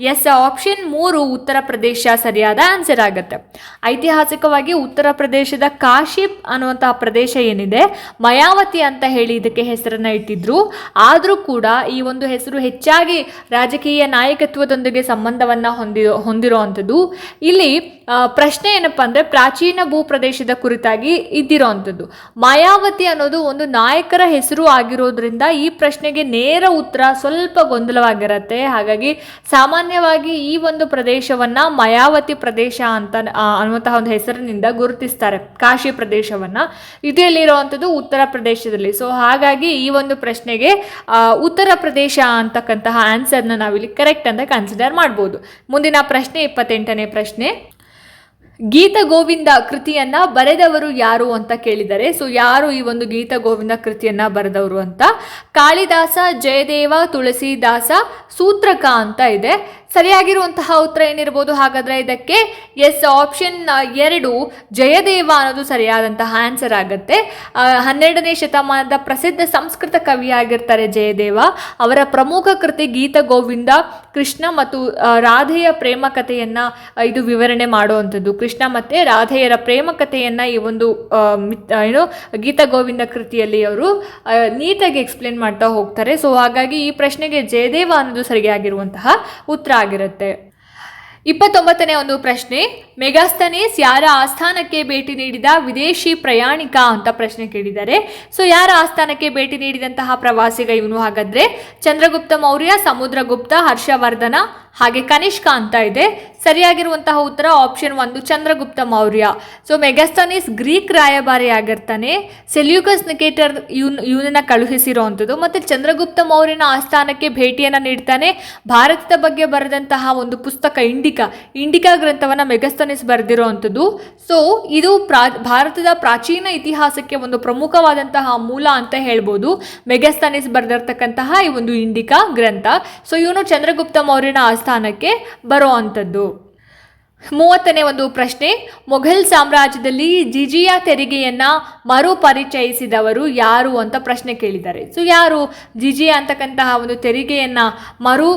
Speaker 1: ಎಸ್ ಆಪ್ಷನ್ ಮೂರು, ಉತ್ತರ ಪ್ರದೇಶ ಸರಿಯಾದ ಆನ್ಸರ್ ಆಗುತ್ತೆ. ಐತಿಹಾಸಿಕವಾಗಿ ಉತ್ತರ ಪ್ರದೇಶದ ಕಾಶಿ ಅನ್ನುವಂತಹ ಪ್ರದೇಶ ಏನಿದೆ? ಮಯಾವತಿ ಅಂತ ಹೇಳಿ ಇದಕ್ಕೆ ಹೆಸರನ್ನು ಇಟ್ಟಿದ್ರು. ಆದರೂ ಕೂಡ ಈ ಒಂದು ಹೆಸರು ಹೆಚ್ಚಾಗಿ ರಾಜಕೀಯ ನಾಯಕತ್ವದೊಂದಿಗೆ ಸಂಬಂಧವನ್ನ ಹೊಂದಿರೋ ಹೊಂದಿರುವಂಥದ್ದು. ಇಲ್ಲಿ ಪ್ರಶ್ನೆ ಏನಪ್ಪ ಅಂದ್ರೆ ಪ್ರಾಚೀನ ಭೂಪ್ರದೇಶದ ಕುರಿತಾಗಿ ಇದ್ದಿರೋವಂಥದ್ದು. ಮಾಯಾವತಿ ಅನ್ನೋದು ಒಂದು ನಾಯಕರ ಹೆಸರು ಆಗಿರೋದ್ರಿಂದ ಈ ಪ್ರಶ್ನೆಗೆ ನೇರ ಉತ್ತರ ಸ್ವಲ್ಪ ಗೊಂದಲವಾಗಿರುತ್ತೆ. ಹಾಗಾಗಿ ಸಾಮಾನ್ಯವಾಗಿ ಈ ಒಂದು ಪ್ರದೇಶವನ್ನ ಮಾಯಾವತಿ ಪ್ರದೇಶ ಅಂತ ಅನ್ನುವಂತಹ ಒಂದು ಹೆಸರಿನಿಂದ ಗುರುತಿಸ್ತಾರೆ. ಕಾಶಿ ಪ್ರದೇಶವನ್ನ. ಇದರಲ್ಲಿರುವಂಥದ್ದು ಉತ್ತರ ಪ್ರದೇಶದಲ್ಲಿ. ಸೊ, ಹಾಗಾಗಿ ಈ ಒಂದು ಪ್ರಶ್ನೆಗೆ ಉತ್ತರ ಪ್ರದೇಶ ಅಂತಕ್ಕಂತಹ ಆನ್ಸರ್ನ ನಾವಿಲ್ಲಿ ಕರೆಕ್ಟ್ ಅಂತ ಕನ್ಸಿಡರ್ ಮಾಡ್ಬೋದು. ಮುಂದಿನ ಪ್ರಶ್ನೆ, ಇಪ್ಪತ್ತೆಂಟನೇ ಪ್ರಶ್ನೆ. ಗೀತ ಗೋವಿಂದ ಕೃತಿಯನ್ನ ಬರೆದವರು ಯಾರು ಅಂತ ಕೇಳಿದರೆ ಸೊ ಯಾರು ಈ ಒಂದು ಗೀತ ಗೋವಿಂದ ಕೃತಿಯನ್ನ ಬರೆದವರು ಅಂತ? ಕಾಳಿದಾಸ, ಜಯದೇವ, ತುಳಸಿದಾಸ, ಸೂತ್ರಕ ಅಂತ ಇದೆ. ಸರಿಯಾಗಿರುವಂತಹ ಉತ್ತರ ಏನಿರ್ಬೋದು? ಹಾಗಾದ್ರೆ ಇದಕ್ಕೆ ಎಸ್ ಆಪ್ಷನ್ ಎರಡು ಜಯದೇವ ಅನ್ನೋದು ಸರಿಯಾದಂತಹ ಆನ್ಸರ್ ಆಗುತ್ತೆ. ಹನ್ನೆರಡನೇ ಶತಮಾನದ ಪ್ರಸಿದ್ಧ ಸಂಸ್ಕೃತ ಕವಿಯಾಗಿರ್ತಾರೆ ಜಯದೇವ. ಅವರ ಪ್ರಮುಖ ಕೃತಿ ಗೀತ ಗೋವಿಂದ, ಕೃಷ್ಣ ಮತ್ತು ರಾಧೆಯ ಪ್ರೇಮ ಕಥೆಯನ್ನ ಇದು ವಿವರಣೆ ಮಾಡುವಂಥದ್ದು. ಕೃಷ್ಣ ಮತ್ತೆ ರಾಧೆಯರ ಪ್ರೇಮ ಈ ಒಂದು ಏನು, ಗೀತ ಗೋವಿಂದ ಕೃತಿಯಲ್ಲಿ ಅವರು ನೀಟಾಗಿ ಎಕ್ಸ್ಪ್ಲೇನ್ ಮಾಡ್ತಾ ಹೋಗ್ತಾರೆ. ಸೊ ಹಾಗಾಗಿ ಈ ಪ್ರಶ್ನೆಗೆ ಜಯದೇವ ಅನ್ನೋದು ಸರಿಯಾಗಿರುವಂತಹ ಉತ್ತರ ಆಗಿರುತ್ತೆ. ಇಪ್ಪತ್ತೊಂಬತ್ತನೇ ಒಂದು ಪ್ರಶ್ನೆ ಮೆಗಾಸ್ತನೇಸ್ ಯಾರ ಆಸ್ಥಾನಕ್ಕೆ ಭೇಟಿ ನೀಡಿದ ವಿದೇಶಿ ಪ್ರಯಾಣಿಕ ಅಂತ ಪ್ರಶ್ನೆ ಕೇಳಿದ್ದಾರೆ. ಸೊ, ಯಾರ ಆಸ್ಥಾನಕ್ಕೆ ಭೇಟಿ ನೀಡಿದಂತಹ ಪ್ರವಾಸಿಗ ಇವನು ಹಾಗಾದ್ರೆ? ಚಂದ್ರಗುಪ್ತ ಮೌರ್ಯ, ಸಮುದ್ರಗುಪ್ತ, ಹರ್ಷವರ್ಧನ ಹಾಗೆ ಕನಿಷ್ಕ ಅಂತ ಇದೆ. ಸರಿಯಾಗಿರುವಂತಹ ಉತ್ತರ ಆಪ್ಷನ್ ಒಂದು Chandragupta Maurya. So Megasthenes Greek ರಾಯಭಾರಿ ಆಗಿರ್ತಾನೆ ಸೆಲ್ಯೂಕಸ್ ನಿಕೇಟರ್ ಇವನ್, ಇವನನ್ನ ಕಳುಹಿಸಿರುವಂಥದ್ದು ಮತ್ತು ಚಂದ್ರಗುಪ್ತ ಮೌರ್ಯನ ಆಸ್ಥಾನಕ್ಕೆ ಭೇಟಿಯನ್ನು ನೀಡ್ತಾನೆ. ಭಾರತದ ಬಗ್ಗೆ ಬರೆದಂತಹ ಒಂದು ಪುಸ್ತಕ ಇಂಡಿಕಾ ಇಂಡಿಕಾ ಗ್ರಂಥವನ್ನು ಮೆಗಸ್ತನಿಸ್ ಬರೆದಿರುವಂಥದ್ದು ಸೊ ಇದು ಪ್ರಾ, ಭಾರತದ ಪ್ರಾಚೀನ ಇತಿಹಾಸಕ್ಕೆ ಒಂದು ಪ್ರಮುಖವಾದಂತಹ ಮೂಲ ಅಂತ ಹೇಳ್ಬೋದು. ಮೆಗಸ್ತನಿಸ್ ಬರೆದಿರ್ತಕ್ಕಂತಹ ಈ ಒಂದು ಇಂಡಿಕಾ ಗ್ರಂಥ. ಸೊ ಇವನು ಚಂದ್ರಗುಪ್ತ ಮೌರ್ಯನ ಆಸ್ಥಾನಕ್ಕೆ ಬರುವಂಥದ್ದು ಮೂವತ್ತನೇ ಒಂದು ಪ್ರಶ್ನೆ, ಮೊಘಲ್ ಸಾಮ್ರಾಜ್ಯದಲ್ಲಿ ಜಿಜಿಯಾ ತೆರಿಗೆಯನ್ನು ಮರುಪರಿಚಯಿಸಿದವರು ಯಾರು ಅಂತ ಪ್ರಶ್ನೆ ಕೇಳಿದ್ದಾರೆ. ಸೊ ಯಾರು? ಜಿಜಿಯಾ ಅಂತಕ್ಕಂತಹ ಒಂದು ತೆರಿಗೆಯನ್ನು ಮರು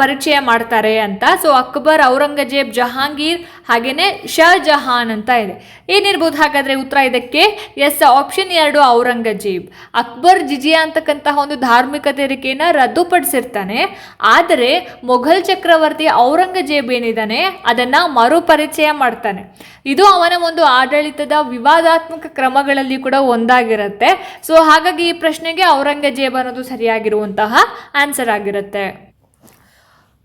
Speaker 1: ಪರಿಚಯ ಮಾಡ್ತಾರೆ ಅಂತ. ಸೊ ಅಕ್ಬರ್ ಔರಂಗಜೇಬ್ ಜಹಾಂಗೀರ್ ಹಾಗೇನೆ ಶಹಜಹಾನ್ ಅಂತ ಇದೆ. ಏನಿರ್ಬೋದು? ಹಾಗಾದ್ರೆ ಉತ್ತರ ಇದಕ್ಕೆ ಎಸ್ ಆಪ್ಷನ್ ಎರಡು, ಔರಂಗಜೇಬ್. ಅಕ್ಬರ್ ಜಿಜಿಯಾ ಅಂತಕ್ಕಂತಹ ಒಂದು ಧಾರ್ಮಿಕ ತೆರಿಗೆಯನ್ನ ರದ್ದುಪಡಿಸಿರ್ತಾನೆ. ಆದರೆ ಮೊಘಲ್ ಚಕ್ರವರ್ತಿ ಔರಂಗಜೇಬ್ ಏನಿದ್ದಾನೆ? ಅದನ್ನ ಮರುಪರಿಚಯ ಮಾಡ್ತಾನೆ. ಇದು ಅವನ ಒಂದು ಆಡಳಿತದ ವಿವಾದಾತ್ಮಕ ಕ್ರಮಗಳಲ್ಲಿ ಕೂಡ ಒಂದಾಗಿರುತ್ತೆ. ಸೊ ಹಾಗಾಗಿ ಈ ಪ್ರಶ್ನೆಗೆ ಔರಂಗಜೇಬ್ ಅನ್ನೋದು ಸರಿಯಾಗಿರುವಂತಹ ಆನ್ಸರ್ ಆಗಿರುತ್ತೆ.